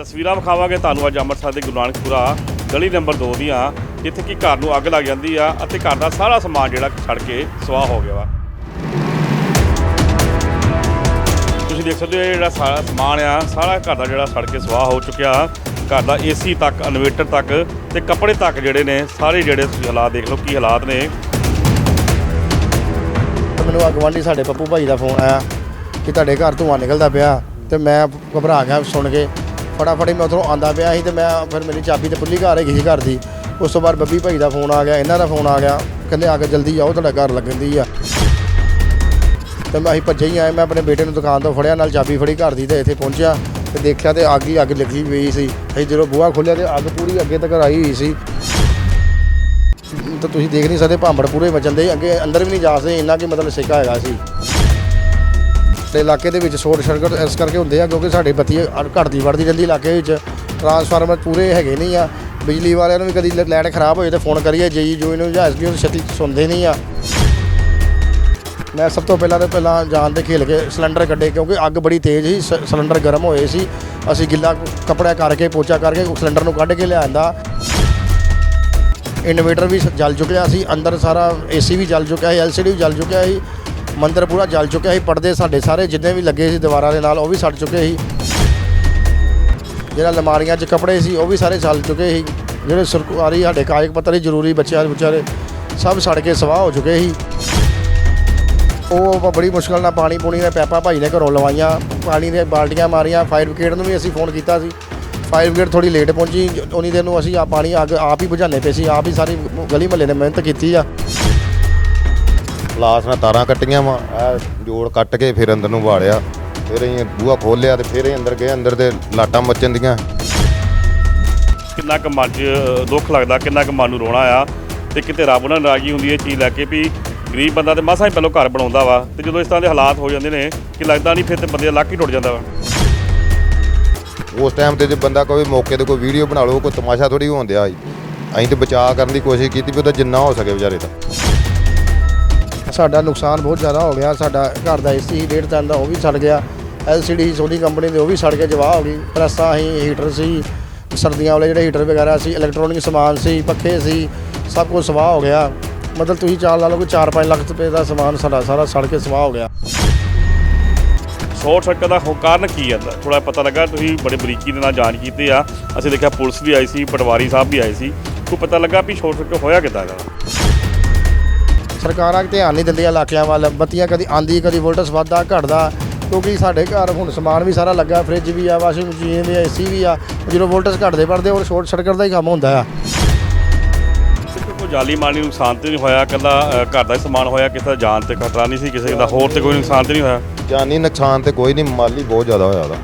ਤਸਵੀਰਾਂ ਵਿਖਾਵਾਂਗੇ ਤੁਹਾਨੂੰ ਅੱਜ ਅੰਮ੍ਰਿਤਸਰ ਦੇ ਗੁਰੂ ਨਾਨਕਪੁਰਾ ਗਲੀ ਨੰਬਰ 2 ਦੀਆਂ, ਜਿੱਥੇ ਕਿ ਘਰ ਨੂੰ ਅੱਗ ਲੱਗ ਜਾਂਦੀ ਆ ਅਤੇ ਘਰ ਦਾ ਸਾਰਾ ਸਮਾਨ ਜਿਹੜਾ ਛੜ ਕੇ ਸਵਾਹ ਹੋ ਗਿਆ ਵਾ। ਤੁਸੀਂ ਦੇਖ ਸਕਦੇ ਹੋ ਇਹ ਜਿਹੜਾ ਸਾਰਾ ਸਮਾਨ ਆ, ਸਾਰਾ ਘਰ ਦਾ ਜਿਹੜਾ ਸੜ ਕੇ ਸਵਾਹ ਹੋ ਚੁੱਕਿਆ। ਘਰ ਦਾ ਏਸੀ ਤੱਕ ਇਨਵੇਟਰ ਤੱਕ ਤੇ ਕੱਪੜੇ ਤੱਕ ਜਿਹੜੇ ਨੇ, ਸਾਰੇ ਜਿਹੜੇ ਤੁਸੀਂ ਹਾਲਾਤ ਦੇਖ ਲਓ ਕੀ ਹਾਲਾਤ ਨੇ। ਮੈਨੂੰ ਆ ਗਵਾਂਢੀ ਸਾਡੇ ਪੱਪੂ ਭਾਈ ਦਾ ਫੋਨ ਆਇਆ ਕਿ ਤੁਹਾਡੇ ਘਰ ਧੂੰਆਂ ਨਿਕਲਦਾ ਪਿਆ ਤੇ ਮੈਂ ਘਬਰਾ ਗਿਆ ਸੁਣ ਕੇ। ਫਟਾਫਟ ਮੈਂ ਉੱਧਰੋਂ ਆਂਦਾ ਪਿਆ ਸੀ ਤੇ ਮੈਂ ਫਿਰ ਮੇਰੀ ਚਾਬੀ ਤੇ ਪੁੱਲੀ ਘਰ ਹੈਗੀ ਸੀ ਘਰ ਦੀ। ਉਸ ਤੋਂ ਬਾਅਦ ਬੱਬੀ ਭਾਈ ਦਾ ਫੋਨ ਆ ਗਿਆ, ਇਹਨਾਂ ਦਾ ਫੋਨ ਆ ਗਿਆ। ਕਹਿੰਦੇ ਆ ਕੇ ਜਲਦੀ ਆਓ, ਤੁਹਾਡਾ ਘਰ ਲੱਗਣ ਦੀ ਆ। ਤੇ ਮੈਂ ਅਸੀਂ ਭੱਜੇ ਹੀ ਆਏ, ਮੈਂ ਆਪਣੇ ਬੇਟੇ ਨੂੰ ਦੁਕਾਨ ਤੋਂ ਫੜਿਆ, ਨਾਲ ਚਾਬੀ ਫੜੀ ਘਰ ਦੀ ਤੇ ਇੱਥੇ ਪਹੁੰਚਿਆ ਤੇ ਦੇਖਿਆ ਤੇ ਅੱਗ ਹੀ ਅੱਗ ਲੱਗੀ ਹੋਈ ਸੀ। ਅਸੀਂ ਜਦੋਂ ਬੂਹਾ ਖੋਲ੍ਹਿਆ ਤੇ ਅੱਗ ਪੂਰੀ ਅੱਗੇ ਤੱਕ ਆਈ ਹੋਈ ਸੀ। ਤਾਂ ਤੁਸੀਂ ਦੇਖ ਨਹੀਂ ਸਕਦੇ, ਭਾਂਬੜ ਪੂਰੇ ਵਜਨ ਦੇ ਅੱਗੇ ਅੰਦਰ ਵੀ ਨਹੀਂ ਜਾ ਸਕਦੇ, ਇੰਨਾ ਕਿ ਮਤਲਬ ਸਿੱਕਾ ਹੈਗਾ ਸੀ। ਤੇ ਇਲਾਕੇ ਦੇ ਵਿੱਚ ਸ਼ੋਰਟ ਸਰਕਟ ਇਸ ਕਰਕੇ ਹੁੰਦੇ ਆ ਕਿਉਂਕਿ ਸਾਡੀ ਬੱਤੀ ਘਟਦੀ ਵੜਦੀ ਰਹਿੰਦੀ ਇਲਾਕੇ ਵਿੱਚ। ਟਰਾਂਸਫਾਰਮਰ ਪੂਰੇ ਹੈਗੇ ਨਹੀਂ ਆ। ਬਿਜਲੀ ਵਾਲਿਆਂ ਨੂੰ ਵੀ ਕਦੀ ਲਾਈਟ ਖਰਾਬ ਹੋਏ ਤੇ ਫੋਨ ਕਰੀਏ ਜੇਈ ਜੋਈ ਨੂੰ ਜਾਂ ਐਸਡੀਓ ਨੂੰ ਛੇਤੀ ਸੁਣਦੇ ਨਹੀਂ ਆ। ਮੈਂ ਸਭ ਤੋਂ ਪਹਿਲਾਂ ਤੇ ਪਹਿਲਾਂ ਜਾਨ ਦੇ ਖੇਲ ਕੇ ਸਿਲੰਡਰ ਕੱਢੇ ਕਿਉਂਕਿ ਅੱਗ ਬੜੀ ਤੇਜ਼ ਸੀ, ਸਿਲੰਡਰ ਗਰਮ ਹੋਏ ਸੀ। ਅਸੀਂ ਗਿੱਲਾ ਕੱਪੜਾ ਕਰਕੇ, ਪੋਚਾ ਕਰਕੇ ਸਿਲੰਡਰ ਨੂੰ ਕੱਢ ਕੇ ਲਿਆਂਦਾ। ਇਨਵੇਟਰ ਵੀ ਸ- ਜਲ ਚੁੱਕਿਆ ਸੀ, ਅੰਦਰ ਸਾਰਾ ਏਸੀ ਵੀ ਜਲ ਚੁੱਕਿਆ ਸੀ, ਐਲਸੀਡੀ ਵੀ ਜਲ ਚੁੱਕਿਆ ਸੀ। ਮੰਦਰ ਪੂਰਾ ਜਲ ਚੁੱਕਿਆ ਸੀ, ਪਰਦੇ ਸਾਡੇ ਸਾਰੇ ਜਿੰਨੇ ਵੀ ਲੱਗੇ ਸੀ ਦੀਵਾਰਾਂ ਦੇ ਨਾਲ, ਉਹ ਵੀ ਸੜ ਚੁੱਕੇ ਸੀ। ਜਿਹੜਾ ਲਮਾਰੀਆਂ 'ਚ ਕੱਪੜੇ ਸੀ, ਉਹ ਵੀ ਸਾਰੇ ਜਲ ਚੁੱਕੇ ਸੀ। ਜਿਹੜੇ ਸਰਕਾਰੀ, ਸਾਡੇ ਕਾਗਜ਼ ਪੱਤਰ ਹੀ ਜ਼ਰੂਰੀ ਬੱਚਿਆਂ ਦੇ ਵਿਚਾਰੇ, ਸਭ ਸੜ ਕੇ ਸਵਾਹ ਹੋ ਚੁੱਕੇ ਸੀ। ਉਹ ਬੜੀ ਮੁਸ਼ਕਲ ਨਾਲ ਪਾਣੀ ਪੂਣੀ ਦੇ ਪੈਪਾ ਭਾਈ ਨੇ ਘਰੋਂ ਲਵਾਈਆਂ, ਪਾਣੀ ਦੀਆਂ ਬਾਲਟੀਆਂ ਮਾਰੀਆਂ, ਫਾਇਰ ਬ੍ਰਿਗੇਡ ਨੂੰ ਵੀ ਅਸੀਂ ਫੋਨ ਕੀਤਾ ਸੀ। ਫਾਇਰ ਬ੍ਰਿਗੇਡ ਥੋੜੀ ਲੇਟ ਪਹੁੰਚੀ, ਉਨੀ ਦੇਰ ਨੂੰ ਅਸੀਂ ਆ ਪਾਣੀ ਅੱਗ ਆਪ ਹੀ ਬੁਝਾਉਂਦੇ ਪਏ ਸੀ, ਆਪ ਹੀ ਸਾਰੀ ਗਲੀ ਮਹੱਲੇ ਨੇ ਮਿਹਨਤ ਕੀਤੀ ਆ। ਪਲਾਸ ਨਾਲ ਤਾਰਾਂ ਕੱਟੀਆਂ ਵਾ ਇਹ ਜੋੜ ਕੱਟ ਕੇ ਫਿਰ ਅੰਦਰ ਨੂੰ ਵਾੜਿਆ। ਫਿਰ ਅਸੀਂ ਬੂਹਾ ਖੋਲਿਆ ਤੇ ਫਿਰ ਅਸੀਂ ਅੰਦਰ ਗਏ ਅੰਦਰ ਦੇ ਲਾਟਾਂ ਮੱਚਣ ਦੀਆਂ। ਕਿੰਨਾ ਕੁ ਮਨ 'ਚ ਦੁੱਖ ਲੱਗਦਾ ਕਿੰਨਾ ਕੁ ਮਨ ਨੂੰ ਰੋਣਾ ਆ। ਤੇ ਕਿਤੇ ਰੱਬ ਨਾਲ ਨਾਰਾਜ਼ਗੀ ਹੁੰਦੀ ਹੈ ਇਹ ਚੀਜ਼ ਲੈ ਕੇ ਵੀ ਗਰੀਬ ਬੰਦਾ ਤੇ ਮਸਾਂ ਹੀ ਪਹਿਲਾਂ ਘਰ ਬਣਾਉਂਦਾ ਵਾ ਤੇ ਜਦੋਂ ਇਸ ਤਰ੍ਹਾਂ ਦੇ ਹਾਲਾਤ ਹੋ ਜਾਂਦੇ ਨੇ ਕਿ ਲੱਗਦਾ ਨਹੀਂ ਫਿਰ ਤੇ ਬੰਦੇ ਦਾ ਲੱਕ ਹੀ ਟੁੱਟ ਜਾਂਦਾ ਵਾ। ਉਸ ਟਾਈਮ ਤੇ ਜੇ ਬੰਦਾ ਕੋਈ ਮੌਕੇ ਤੇ ਕੋਈ ਵੀਡੀਓ ਬਣਾ ਲਓ ਕੋਈ ਤਮਾਸ਼ਾ ਥੋੜੀ ਹੋਣ ਦਿਆ ਅਸੀਂ ਤੇ ਬਚਾਅ ਕਰਨ ਦੀ ਕੋਸ਼ਿਸ਼ ਕੀਤੀ ਵੀ ਉਹਦਾ ਜਿੰਨਾ ਹੋ ਸਕੇ ਵਿਚਾਰੇ ਦਾ। ਸਾਡਾ ਨੁਕਸਾਨ ਬਹੁਤ ਜ਼ਿਆਦਾ ਹੋ ਗਿਆ। ਸਾਡਾ ਘਰ ਦਾ ਏਸੀ ਡੇਢ ਟਨ ਦਾ ਉਹ ਵੀ ਸੜ ਗਿਆ। ਐਲਸੀਡੀ ਸੋਨੀ ਕੰਪਨੀ ਦੇ ਉਹ ਵੀ ਸੜ ਕੇ ਜਵਾਹ ਹੋ ਗਈ। ਪ੍ਰੈਸਾਂ ਸੀ ਹੀਟਰ ਸੀ, ਸਰਦੀਆਂ ਵਾਲੇ ਜਿਹੜੇ ਹੀਟਰ ਵਗੈਰਾ ਸੀ ਇਲੈਕਟ੍ਰੋਨਿਕ ਸਮਾਨ ਸੀ, ਪੱਖੇ ਸੀ, ਸਭ ਕੁਝ ਸਵਾਹ ਹੋ ਗਿਆ। ਮਤਲਬ ਤੁਸੀਂ ਚਾਲ ਲਾ ਲਓ ਕਿ 4-5 ਲੱਖ ਰੁਪਏ ਦਾ ਸਮਾਨ ਸਾਡਾ ਸਾਰਾ ਸੜ ਕੇ ਸਵਾਹ ਹੋ ਗਿਆ। ਸ਼ਾਰਟ ਸਰਕਟ ਦਾ ਹੋ- ਕਾਰਨ ਕੀ ਹੈ ਥੋੜਾ ਪਤਾ ਲੱਗਾ, ਤੁਸੀਂ ਬੜੇ ਬਰੀਕੀ ਦੇ ਨਾਲ ਜਾਂਚ ਕੀਤੀ ਆ। ਅਸੀਂ ਦੇਖਿਆ ਪੁਲਿਸ ਵੀ ਆਈ ਸੀ, ਪਟਵਾਰੀ ਸਾਹਿਬ ਵੀ ਆਏ ਸੀ। ਕੋਈ ਪਤਾ ਲੱਗਾ ਵੀ ਸ਼ਾਰਟ ਸਰਕਟ ਹੋਇਆ ਕਿੱਦਾਂ? ਦਾ ਸਰਕਾਰਾਂ ਧਿਆਨ ਨਹੀਂ ਦਿੰਦੀਆਂ ਇਲਾਕਿਆਂ ਵੱਲ। ਬੱਤੀਆਂ ਕਦੀ ਆਂਦੀ ਕਦੀ ਵੋਲਟਸ ਵੱਧਦਾ ਘਟਦਾ। ਕਿਉਂਕਿ ਸਾਡੇ ਘਰ ਹੁਣ ਸਮਾਨ ਵੀ ਸਾਰਾ ਲੱਗਾ ਫ੍ਰਿਜ ਵੀ ਆ ਵਾਸ਼ਿੰਗ ਮਸ਼ੀਨ ਵੀ ਆ ਏਸੀ ਵੀ ਆ। ਜਦੋਂ ਵੋਲਟਸ ਘਟਦੇ ਵੱਧਦੇ ਉਹ ਸ਼ੋਰਟ ਸਰਕਟ ਦਾ ਹੀ ਕੰਮ ਹੁੰਦਾ ਆ। ਜਾਲੀ ਮਾਲੀ ਨੁਕਸਾਨ ਤੇ ਨਹੀਂ ਹੋਇਆ। ਕੱਲਾ ਘਰ ਦਾ ਹੀ ਸਮਾਨ ਹੋਇਆ ਕਿਸੇ ਦਾ ਜਾਨ ਤੇ ਖਤਰਾ ਨਹੀਂ ਸੀ ਕਿਸੇ ਦਾ ਹੋਰ ਤੇ ਕੋਈ ਨੁਕਸਾਨ ਤੇ ਨਹੀਂ ਹੋਇਆ। ਜਾਨੀ ਨੁਕਸਾਨ ਤੇ ਕੋਈ ਨਹੀਂ ਮਾਲੀ ਬਹੁਤ ਜ਼ਿਆਦਾ ਹੋਇਆ ਉਹਦਾ।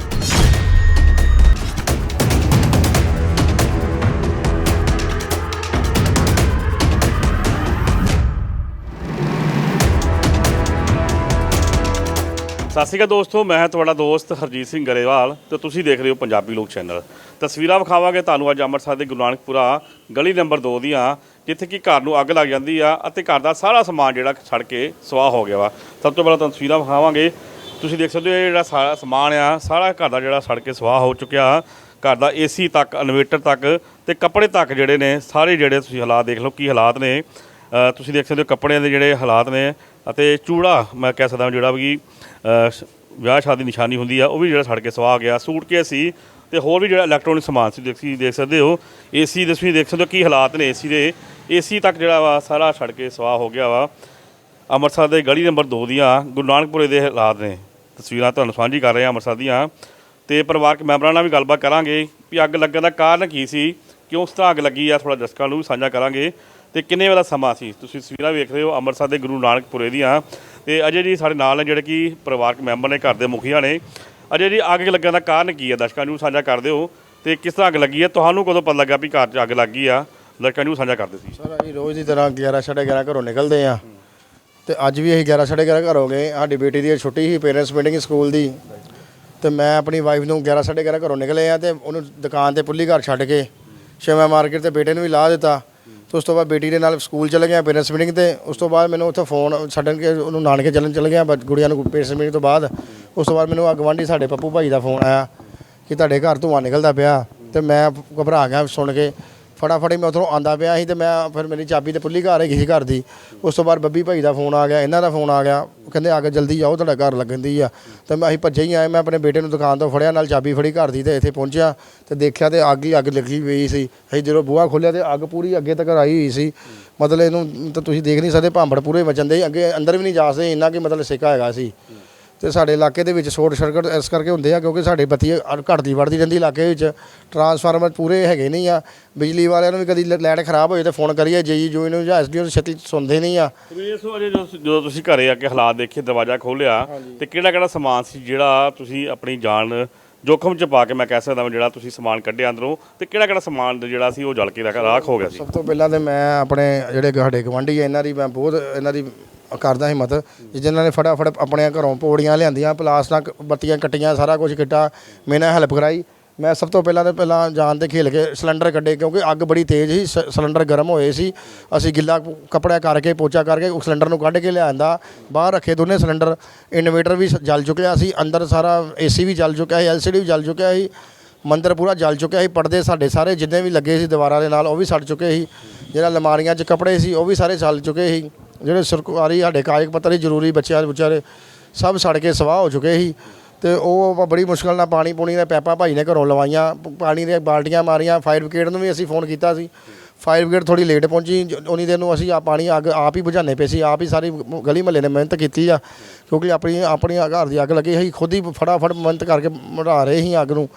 ਸਤਿ ਸ਼੍ਰੀ ਅਕਾਲ ਦੋਸਤੋ, ਮੈਂ ਤੁਹਾਡਾ ਦੋਸਤ ਹਰਜੀਤ ਸਿੰਘ ਗਰੇਵਾਲ ਤੇ ਤੁਸੀਂ ਦੇਖ ਰਹੇ ਹੋ ਪੰਜਾਬੀ ਲੋਕ ਚੈਨਲ। ਤਸਵੀਰਾਂ ਵਿਖਾਵਾਂਗੇ ਤੁਹਾਨੂੰ ਅੱਜ ਅੰਮ੍ਰਿਤਸਰ ਦੇ ਗੁਰੂ ਨਾਨਕਪੁਰਾ ਗਲੀ ਨੰਬਰ 2 ਦੀਆਂ, ਜਿੱਥੇ ਕਿ ਘਰ ਨੂੰ ਅੱਗ ਲੱਗ ਜਾਂਦੀ ਆ ਅਤੇ ਘਰ ਦਾ ਸਾਰਾ ਸਮਾਨ ਜਿਹੜਾ ਸੜ ਕੇ ਸਵਾਹ ਹੋ ਗਿਆ ਵਾ। ਸਭ ਤੋਂ ਪਹਿਲਾਂ ਤੁਹਾਨੂੰ ਤਸਵੀਰਾਂ ਵਿਖਾਵਾਂਗੇ। ਤੁਸੀਂ ਦੇਖ ਸਕਦੇ ਹੋ ਇਹ ਜਿਹੜਾ ਸਾਰਾ ਸਮਾਨ ਆ, ਸਾਰਾ ਘਰ ਦਾ ਜਿਹੜਾ ਸੜ ਕੇ ਸਵਾਹ ਹੋ ਚੁੱਕਿਆ। ਘਰ ਦਾ ਏਸੀ ਤੱਕ, ਇਨਵੇਟਰ ਤੱਕ ਤੇ ਕੱਪੜੇ ਤੱਕ ਜਿਹੜੇ ਨੇ, ਸਾਰੇ ਜਿਹੜੇ ਤੁਸੀਂ ਹਾਲਾਤ ਦੇਖ ਲਓ, ਕੀ ਹਾਲਾਤ ਨੇ। ਤੁਸੀਂ ਦੇਖ ਸਕਦੇ ਹੋ ਕੱਪੜਿਆਂ ਦੇ ਜਿਹੜੇ ਹਾਲਾਤ ਨੇ ਅਤੇ ਚੂੜਾ ਮੈਂ ਕਹਿ ਸਕਦਾ ਜਿਹੜਾ ਵੀ ਵਿਆਹ ਸ਼ਾਦੀ ਦੀ ਨਿਸ਼ਾਨੀ ਹੁੰਦੀ ਆ, ਉਹ ਵੀ ਜਿਹੜਾ ਸੜ ਕੇ ਸਵਾਹ ਗਿਆ, ਸੂਟਕੇਸ ਸੀ ਤੇ ਹੋਰ ਵੀ ਜਿਹੜਾ ਇਲੈਕਟ੍ਰੋਨਿਕ ਸਮਾਨ ਸੀ, ਤੁਸੀਂ ਦੇਖ ਸਕਦੇ ਹੋ ਏਸੀ ਦੇ ਤੁਸੀਂ ਦੇਖ ਸਕਦੇ ਹੋ ਕੀ ਹਾਲਾਤ ਨੇ ਏਸੀ ਦੇ ਏਸੀ ਤੱਕ ਜਿਹੜਾ ਵਾ ਸਾਰਾ ਸੜ ਕੇ ਸਵਾਹ ਹੋ ਗਿਆ ਵਾ। ਅੰਮ੍ਰਿਤਸਰ ਦੇ ਗਲੀ ਨੰਬਰ 2 ਦੀਆਂ, ਗੁਰੂ ਨਾਨਕਪੁਰੇ ਦੇ ਹਾਲਾਤ ਨੇ, ਤਸਵੀਰਾਂ ਤੁਹਾਨੂੰ ਸਾਂਝੀ ਕਰ ਰਹੇ ਹਾਂ ਅੰਮ੍ਰਿਤਸਰ ਦੀਆਂ। ਤੇ ਪਰਿਵਾਰਕ ਮੈਂਬਰਾਂ ਨਾਲ ਵੀ ਗੱਲਬਾਤ ਕਰਾਂਗੇ ਵੀ ਅੱਗ ਲੱਗਣ ਦਾ ਕਾਰਨ ਕੀ ਸੀ, ਕਿਉਂ ਉਸ ਤਰ੍ਹਾਂ ਅੱਗ ਲੱਗੀ ਆ ਥੋੜਾ ਦਰਸ਼ਕਾਂ ਨੂੰ ਵੀ ਸਾਂਝਾ ਕਰਾਂਗੇ। ਤੇ ਕਿੰਨੇ ਵੇਲਾ ਸਮਾਂ ਸੀ? ਤੁਸੀਂ ਤਸਵੀਰਾਂ ਵੇਖ ਰਹੇ ਹੋ, ਅੰਮ੍ਰਿਤਸਰ ਦੇ ਗੁਰੂ ਨਾਨਕਪੁਰੇ ਦੀਆਂ। ਤੇ ਅਜੇ ਜੀ ਸਾਡੇ ਨਾਲ ਨੇ ਜਿਹੜੇ ਕਿ ਪਰਿਵਾਰਕ ਮੈਂਬਰ ਨੇ, ਘਰ ਦੇ ਮੁਖੀਆ ਨੇ। ਅਜੇ ਜੀ ਅੱਗ ਲੱਗਣ ਦਾ ਕਾਰਨ ਕੀ ਹੈ? ਦਰਸ਼ਕਾਂ ਨੂੰ ਸਾਂਝਾ ਕਰ ਦਿਓ। ਤੇ ਕਿਸ ਤਰ੍ਹਾਂ ਅੱਗ ਲੱਗੀ ਹੈ? ਤੁਹਾਨੂੰ ਕਦੋਂ ਪਤਾ ਲੱਗਾ ਵੀ ਘਰ 'ਚ ਅੱਗ ਲੱਗੀ ਆ? ਦਰਸ਼ਕਾਂ ਨੂੰ ਸਾਂਝਾ ਕਰਦੇ ਸੀ ਸਰ ਅਸੀਂ ਰੋਜ਼ ਦੀ ਤਰ੍ਹਾਂ 11 11:30 ਘਰੋਂ ਨਿਕਲਦੇ ਆ। ਤੇ ਅੱਜ ਵੀ ਅਸੀਂ 11 11:30 ਘਰ ਹੋ ਗਏ। ਸਾਡੀ ਬੇਟੀ ਦੀ ਛੁੱਟੀ ਸੀ ਪੇਰੈਂਟਸ ਮੀਟਿੰਗ ਸਕੂਲ ਦੀ। ਤੇ ਮੈਂ ਆਪਣੀ ਵਾਈਫ ਨੂੰ 11 11:30 ਘਰੋਂ ਨਿਕਲੇ ਆ ਤੇ ਉਹਨੂੰ ਦੁਕਾਨ ਤੇ ਪੁੱਲੀ ਘਰ ਛੱਡ ਕੇ ਸ਼ਿਮਾ ਮਾਰਕੀਟ ਤੇ ਬੇਟੇ ਨੂੰ ਵੀ ਲਾ ਦਿੱਤਾ। ਉਸ ਤੋਂ ਬਾਅਦ ਬੇਟੀ ਦੇ ਨਾਲ ਸਕੂਲ ਚਲੇ ਗਿਆ ਪੇਰੈਂਟਸ ਮੀਟਿੰਗ ਤੇ। ਉਸ ਤੋਂ ਬਾਅਦ ਮੈਨੂੰ ਉੱਥੇ ਫੋਨ ਛੱਡਣ ਕੇ ਉਹਨੂੰ ਨਾਨਕੇ ਚੱਲਣ ਚਲੇ ਗਿਆ ਗੁੜੀਆਂ ਨੂੰ ਪੇਰੈਂਟਸ ਮੀਟਿੰਗ ਤੋਂ ਬਾਅਦ। ਉਸ ਤੋਂ ਬਾਅਦ ਮੈਨੂੰ ਆ ਗਵਾਂਢੀ ਸਾਡੇ ਪੱਪੂ ਭਾਈ ਦਾ ਫੋਨ ਆਇਆ ਕਿ ਤੁਹਾਡੇ ਘਰ ਧੂੰਆਂ ਨਿਕਲਦਾ ਪਿਆ। ਤੇ ਮੈਂ ਘਬਰਾ ਗਿਆ ਸੁਣ ਕੇ। ਫਟਾਫਟ ਮੈਂ ਉੱਥੋਂ ਆਂਦਾ ਪਿਆ ਸੀ ਤੇ ਮੈਂ ਫਿਰ ਮੇਰੀ ਚਾਬੀ ਤੇ ਪੁੱਲੀ ਘਰ ਹੈਗੀ ਸੀ ਘਰ ਦੀ। ਉਸ ਤੋਂ ਬਾਅਦ ਬੱਬੀ ਭਾਈ ਦਾ ਫੋਨ ਆ ਗਿਆ, ਇਹਨਾਂ ਦਾ ਫੋਨ ਆ ਗਿਆ। ਉਹ ਕਹਿੰਦੇ ਆ ਕੇ ਜਲਦੀ ਆਓ ਤੁਹਾਡਾ ਘਰ ਲੱਗਣ ਦੀ ਆ। ਤੇ ਮੈਂ ਅਸੀਂ ਭੱਜੇ ਹੀ ਆਏ, ਮੈਂ ਆਪਣੇ ਬੇਟੇ ਨੂੰ ਦੁਕਾਨ ਤੋਂ ਫੜਿਆ, ਨਾਲ ਚਾਬੀ ਫੜੀ ਘਰ ਦੀ ਤੇ ਇੱਥੇ ਪਹੁੰਚਿਆ ਤੇ ਦੇਖਿਆ ਤੇ ਅੱਗ ਹੀ ਅੱਗ ਲੱਗੀ ਪਈ ਸੀ। ਅਸੀਂ ਜਦੋਂ ਬੂਹਾ ਖੋਲ੍ਹਿਆ ਤੇ ਅੱਗ ਪੂਰੀ ਅੱਗੇ ਤੱਕ ਆਈ ਹੋਈ ਸੀ। ਮਤਲਬ ਇਹਨੂੰ ਤਾਂ ਤੁਸੀਂ ਦੇਖ ਨਹੀਂ ਸਕਦੇ, ਭਾਂਬੜ ਪੂਰੇ ਵਜਨ ਦੇ ਅੱਗੇ ਅੰਦਰ ਵੀ ਨਹੀਂ ਜਾ ਸਕਦੇ, ਇੰਨਾ ਕਿ ਮਤਲਬ ਸਿੱਕਾ ਹੈਗਾ ਸੀ। ਤੇ ਸਾਡੇ ਇਲਾਕੇ ਦੇ ਵਿੱਚ ਸ਼ੋਰਟ ਸਰਕਟ ਇਸ ਕਰਕੇ ਹੁੰਦੇ ਆ ਕਿਉਂਕਿ ਸਾਡੇ ਬੱਤੀ ਘਟਦੀ ਵੜਦੀ ਰਹਿੰਦੀ ਇਲਾਕੇ ਵਿੱਚ। ਟਰਾਂਸਫਾਰਮਰ ਪੂਰੇ ਹੈਗੇ ਨਹੀਂ ਆ। ਬਿਜਲੀ ਵਾਲਿਆਂ ਨੂੰ ਵੀ ਕਦੀ ਲਾਈਟ ਖਰਾਬ ਹੋਏ ਤੇ ਫੋਨ ਕਰੀਏ ਜੀ ਜੋ ਇਹਨੂੰ ਜਾਂ ਐਸਡੀਓ ਛੇਤੀ ਸੁਣਦੇ ਨਹੀਂ ਆ। ਸੋ ਅਜੇ ਜਦੋਂ ਤੁਸੀਂ ਘਰੇ ਆ ਕੇ ਹਾਲਾਤ ਦੇਖੇ ਦਰਵਾਜ਼ਾ ਖੋਲ੍ਹਿਆ ਤੇ ਕਿਹੜਾ ਕਿਹੜਾ ਸਮਾਨ ਸੀ ਜਿਹੜਾ ਤੁਸੀਂ ਆਪਣੀ ਜਾਨ ਜੋਖਮ ਚ ਪਾ ਕੇ ਮੈਂ ਕਹਿ ਸਕਦਾ ਹਾਂ ਜਿਹੜਾ ਤੁਸੀਂ ਸਮਾਨ ਕੱਢਿਆ ਅੰਦਰੋਂ ਤੇ ਕਿਹੜਾ ਕਿਹੜਾ ਸਮਾਨ ਜਿਹੜਾ ਸੀ ਉਹ ਜਲ ਕੇ ਰਾਖ ਰਾਖ ਹੋ ਗਿਆ ਸੀ? ਸਭ ਤੋਂ ਪਹਿਲਾਂ ਤੇ ਮੈਂ ਆਪਣੇ ਜਿਹੜੇ ਸਾਡੇ ਗਵਾਂਢੀ ਆ, ਇਹਨਾਂ ਦੀ ਮੈਂ ਬਹੁਤ ਇਹਨਾਂ ਦੀ ਕਰਦਾ ਹਿੰਮਤ ਜਿਨ੍ਹਾਂ ਨੇ ਫਟਾਫਟ ਆਪਣੇ ਘਰੋਂ ਪੌੜੀਆਂ ਲਿਆਂਦੀਆਂ ਪਲਾਸਟਿਕ ਬੱਤੀਆਂ ਕੱਟੀਆਂ, ਸਾਰਾ ਕੁਝ ਮੇਰੇ ਨਾਲ ਹੈਲਪ ਕਰਾਈ। ਮੈਂ ਸਭ ਤੋਂ ਪਹਿਲਾਂ ਤੇ ਪਹਿਲਾਂ ਜਾਨ ਤੇ ਖੇਲ ਕੇ ਸਿਲੰਡਰ ਕੱਢੇ ਕਿਉਂਕਿ ਅੱਗ ਬੜੀ ਤੇਜ਼ ਸੀ, ਸ- ਸਿਲੰਡਰ ਗਰਮ ਹੋਏ ਸੀ। ਅਸੀਂ ਗਿੱਲਾ ਕੱਪੜਾ ਕਰਕੇ, ਪੋਚਾ ਕਰਕੇ ਉਸ ਸਿਲੰਡਰ ਨੂੰ ਕੱਢ ਕੇ ਲਿਆਂਦਾ। ਬਾਹਰ ਰੱਖੇ ਦੋਨੇ ਸਿਲੰਡਰ। ਇਨਵੇਟਰ ਵੀ ਸ- ਜਲ ਚੁੱਕਿਆ ਸੀ। ਅੰਦਰ ਸਾਰਾ ਏਸੀ ਵੀ ਜਲ ਚੁੱਕਿਆ ਸੀ, ਐਲਸੀਡੀ ਵੀ ਜਲ ਚੁੱਕਿਆ ਸੀ। ਮੰਦਰ ਪੂਰਾ ਜਲ ਚੁੱਕਿਆ ਸੀ। ਪਰਦੇ ਸਾਡੇ ਸਾਰੇ ਜਿੰਨੇ ਵੀ ਲੱਗੇ ਸੀ ਦੀਵਾਰਾਂ ਦੇ ਨਾਲ, ਉਹ ਵੀ ਸੜ ਚੁੱਕੇ ਸੀ। ਜਿਹੜਾ ਅਲਮਾਰੀਆਂ 'ਚ ਕੱਪੜੇ ਸੀ, ਉਹ ਵੀ ਸਾਰੇ ਜਲ ਚੁੱਕੇ ਸੀ। ਜਿਹੜੇ ਸਰਕਾਰੀ, ਸਾਡੇ ਕਾਗਜ਼ ਪੱਤਰ ਸੀ, ਜ਼ਰੂਰੀ ਬੱਚਿਆਂ ਦੇ ਵਿਚਾਰੇ ਸਭ ਸੜ ਕੇ ਸਵਾਹ ਹੋ ਚੁੱਕੇ ਸੀ। ਤੇ ਉਹ ਆਪਾਂ ਬੜੀ ਮੁਸ਼ਕਲ ਨਾਲ ਪਾਣੀ ਪੂਣੀ ਦੇ ਪੈਪਾਂ ਭਾਈ ਨੇ ਘਰੋਂ ਲਵਾਈਆਂ ਪਾਣੀ ਦੀਆਂ ਬਾਲਟੀਆਂ ਮਾਰੀਆਂ ਫਾਇਰ ਬ੍ਰਿਗੇਡ ਨੂੰ ਵੀ ਅਸੀਂ ਫੋਨ ਕੀਤਾ ਸੀ। ਫਾਇਰ ਬ੍ਰਿਗੇਡ ਥੋੜੀ ਲੇਟ ਪਹੁੰਚੀ ਉਨੀ ਦੇਰ ਨੂੰ ਅਸੀਂ ਆ ਪਾਣੀ ਅੱਗ ਆਪ ਹੀ ਬੁਝਾਉਂਦੇ ਪਏ ਸੀ, ਆਪ ਹੀ ਸਾਰੀ ਗਲੀ ਮਹੱਲੇ ਨੇ ਮਿਹਨਤ ਕੀਤੀ ਆ, ਕਿਉਂਕਿ ਆਪਣੀ ਆਪਣੀ ਘਰ ਦੀ ਅੱਗ ਲੱਗੀ ਸੀ, ਖੁਦ ਹੀ ਫਟਾਫਟ ਮਿਹਨਤ ਕਰਕੇ ਮਢਾ ਰਹੇ ਸੀ ਅੱਗ ਨੂੰ।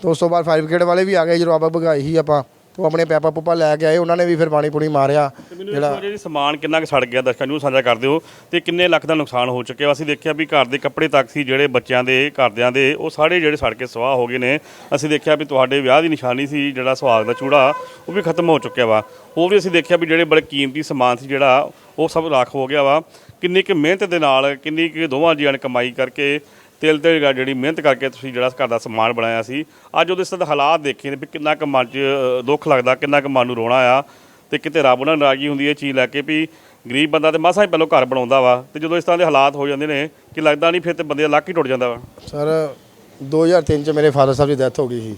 ਤੇ ਉਸ ਤੋਂ ਬਾਅਦ ਫਾਇਰ ਬ੍ਰਿਗੇਡ ਵਾਲੇ ਵੀ ਆ ਗਏ, ਜਦੋਂ ਆਪਾਂ ਭਗਾਈ ਸੀ ਆਪਾਂ। ਤੇ ਉਹ ਆਪਣੇ ਪੈਪਾ ਪੁੱਪਾ ਲੈ ਕੇ ਆਏ ਉਹਨਾਂ ਨੇ ਵੀ ਫਿਰ ਪਾਣੀ ਪੂਣੀ ਮਾਰਿਆ। ਜਿਹੜਾ ਜਿਹੜੀ ਸਮਾਨ ਕਿੰਨਾ ਕੁ ਸੜ ਗਿਆ ਦਰਸ਼ਕਾਂ ਨੂੰ ਸਾਂਝਾ ਕਰ ਦਿਓ। ਤੇ ਕਿੰਨੇ ਲੱਖ ਦਾ ਨੁਕਸਾਨ ਹੋ ਚੁੱਕਿਆ। ਅਸੀਂ ਦੇਖਿਆ ਵੀ ਘਰ ਦੇ ਕੱਪੜੇ ਤੱਕ ਸੀ ਜਿਹੜੇ ਬੱਚਿਆਂ ਦੇ ਘਰਦਿਆਂ ਦੇ ਉਹ ਸਾਰੇ ਜਿਹੜੇ ਸੜ ਕੇ ਸਵਾਹ ਹੋ ਗਏ ਨੇ। ਅਸੀਂ ਦੇਖਿਆ ਵੀ ਤੁਹਾਡੇ ਵਿਆਹ ਦੀ ਨਿਸ਼ਾਨੀ ਸੀ ਜਿਹੜਾ ਸੁਹਾਗ ਦਾ ਚੂੜਾ ਉਹ ਵੀ ਖਤਮ ਹੋ ਚੁੱਕਿਆ ਵਾ। ਉਹ ਵੀ ਅਸੀਂ ਦੇਖਿਆ ਵੀ ਜਿਹੜੇ ਬੜੇ ਕੀਮਤੀ ਸਮਾਨ ਸੀ ਜਿਹੜਾ ਉਹ ਸਭ ਰਾਖ ਹੋ ਗਿਆ ਵਾ। ਕਿੰਨੀ ਕੁ ਮਿਹਨਤ ਦੇ ਨਾਲ ਕਿੰਨੀ ਕੁ ਦੋਵਾਂ ਜੀਆਂ ਨੇ ਕਮਾਈ ਕਰਕੇ ਤਿਲ ਤੇ ਜਿਹੜੀ ਮਿਹਨਤ ਕਰਕੇ ਤੁਸੀਂ ਜਿਹੜਾ ਘਰ ਦਾ ਸਮਾਨ ਬਣਾਇਆ ਸੀ, ਅੱਜ ਉਹਦੇ ਸਦ ਹਾਲਾਤ ਦੇਖੇ ਨੇ ਵੀ ਕਿੰਨਾ ਕੁ ਮਨ 'ਚ ਦੁੱਖ ਲੱਗਦਾ, ਕਿੰਨਾ ਕੁ ਮਨ ਨੂੰ ਰੋਣਾ ਆ, ਤੇ ਕਿਤੇ ਰੱਬ ਨਾਲ ਨਾਰਾਜ਼ਗੀ ਹੁੰਦੀ ਹੈ ਇਹ ਚੀਜ਼ ਲੈ ਕੇ ਵੀ ਗਰੀਬ ਬੰਦਾ ਤੇ ਮਸਾਂ ਹੀ ਪਹਿਲੋਂ ਘਰ ਬਣਾਉਂਦਾ ਵਾ, ਤੇ ਜਦੋਂ ਇਸ ਤਰ੍ਹਾਂ ਦੇ ਹਾਲਾਤ ਹੋ ਜਾਂਦੇ ਨੇ, ਕਿ ਲੱਗਦਾ ਨਹੀਂ ਫਿਰ ਤੇ ਬੰਦੇ ਦਾ ਲੱਕ ਹੀ ਟੁੱਟ ਜਾਂਦਾ ਵਾ। ਸਰ 2003 ਚ ਮੇਰੇ ਫਾਦਰ ਸਾਹਿਬ ਦੀ ਡੈਥ ਹੋ ਗਈ ਸੀ।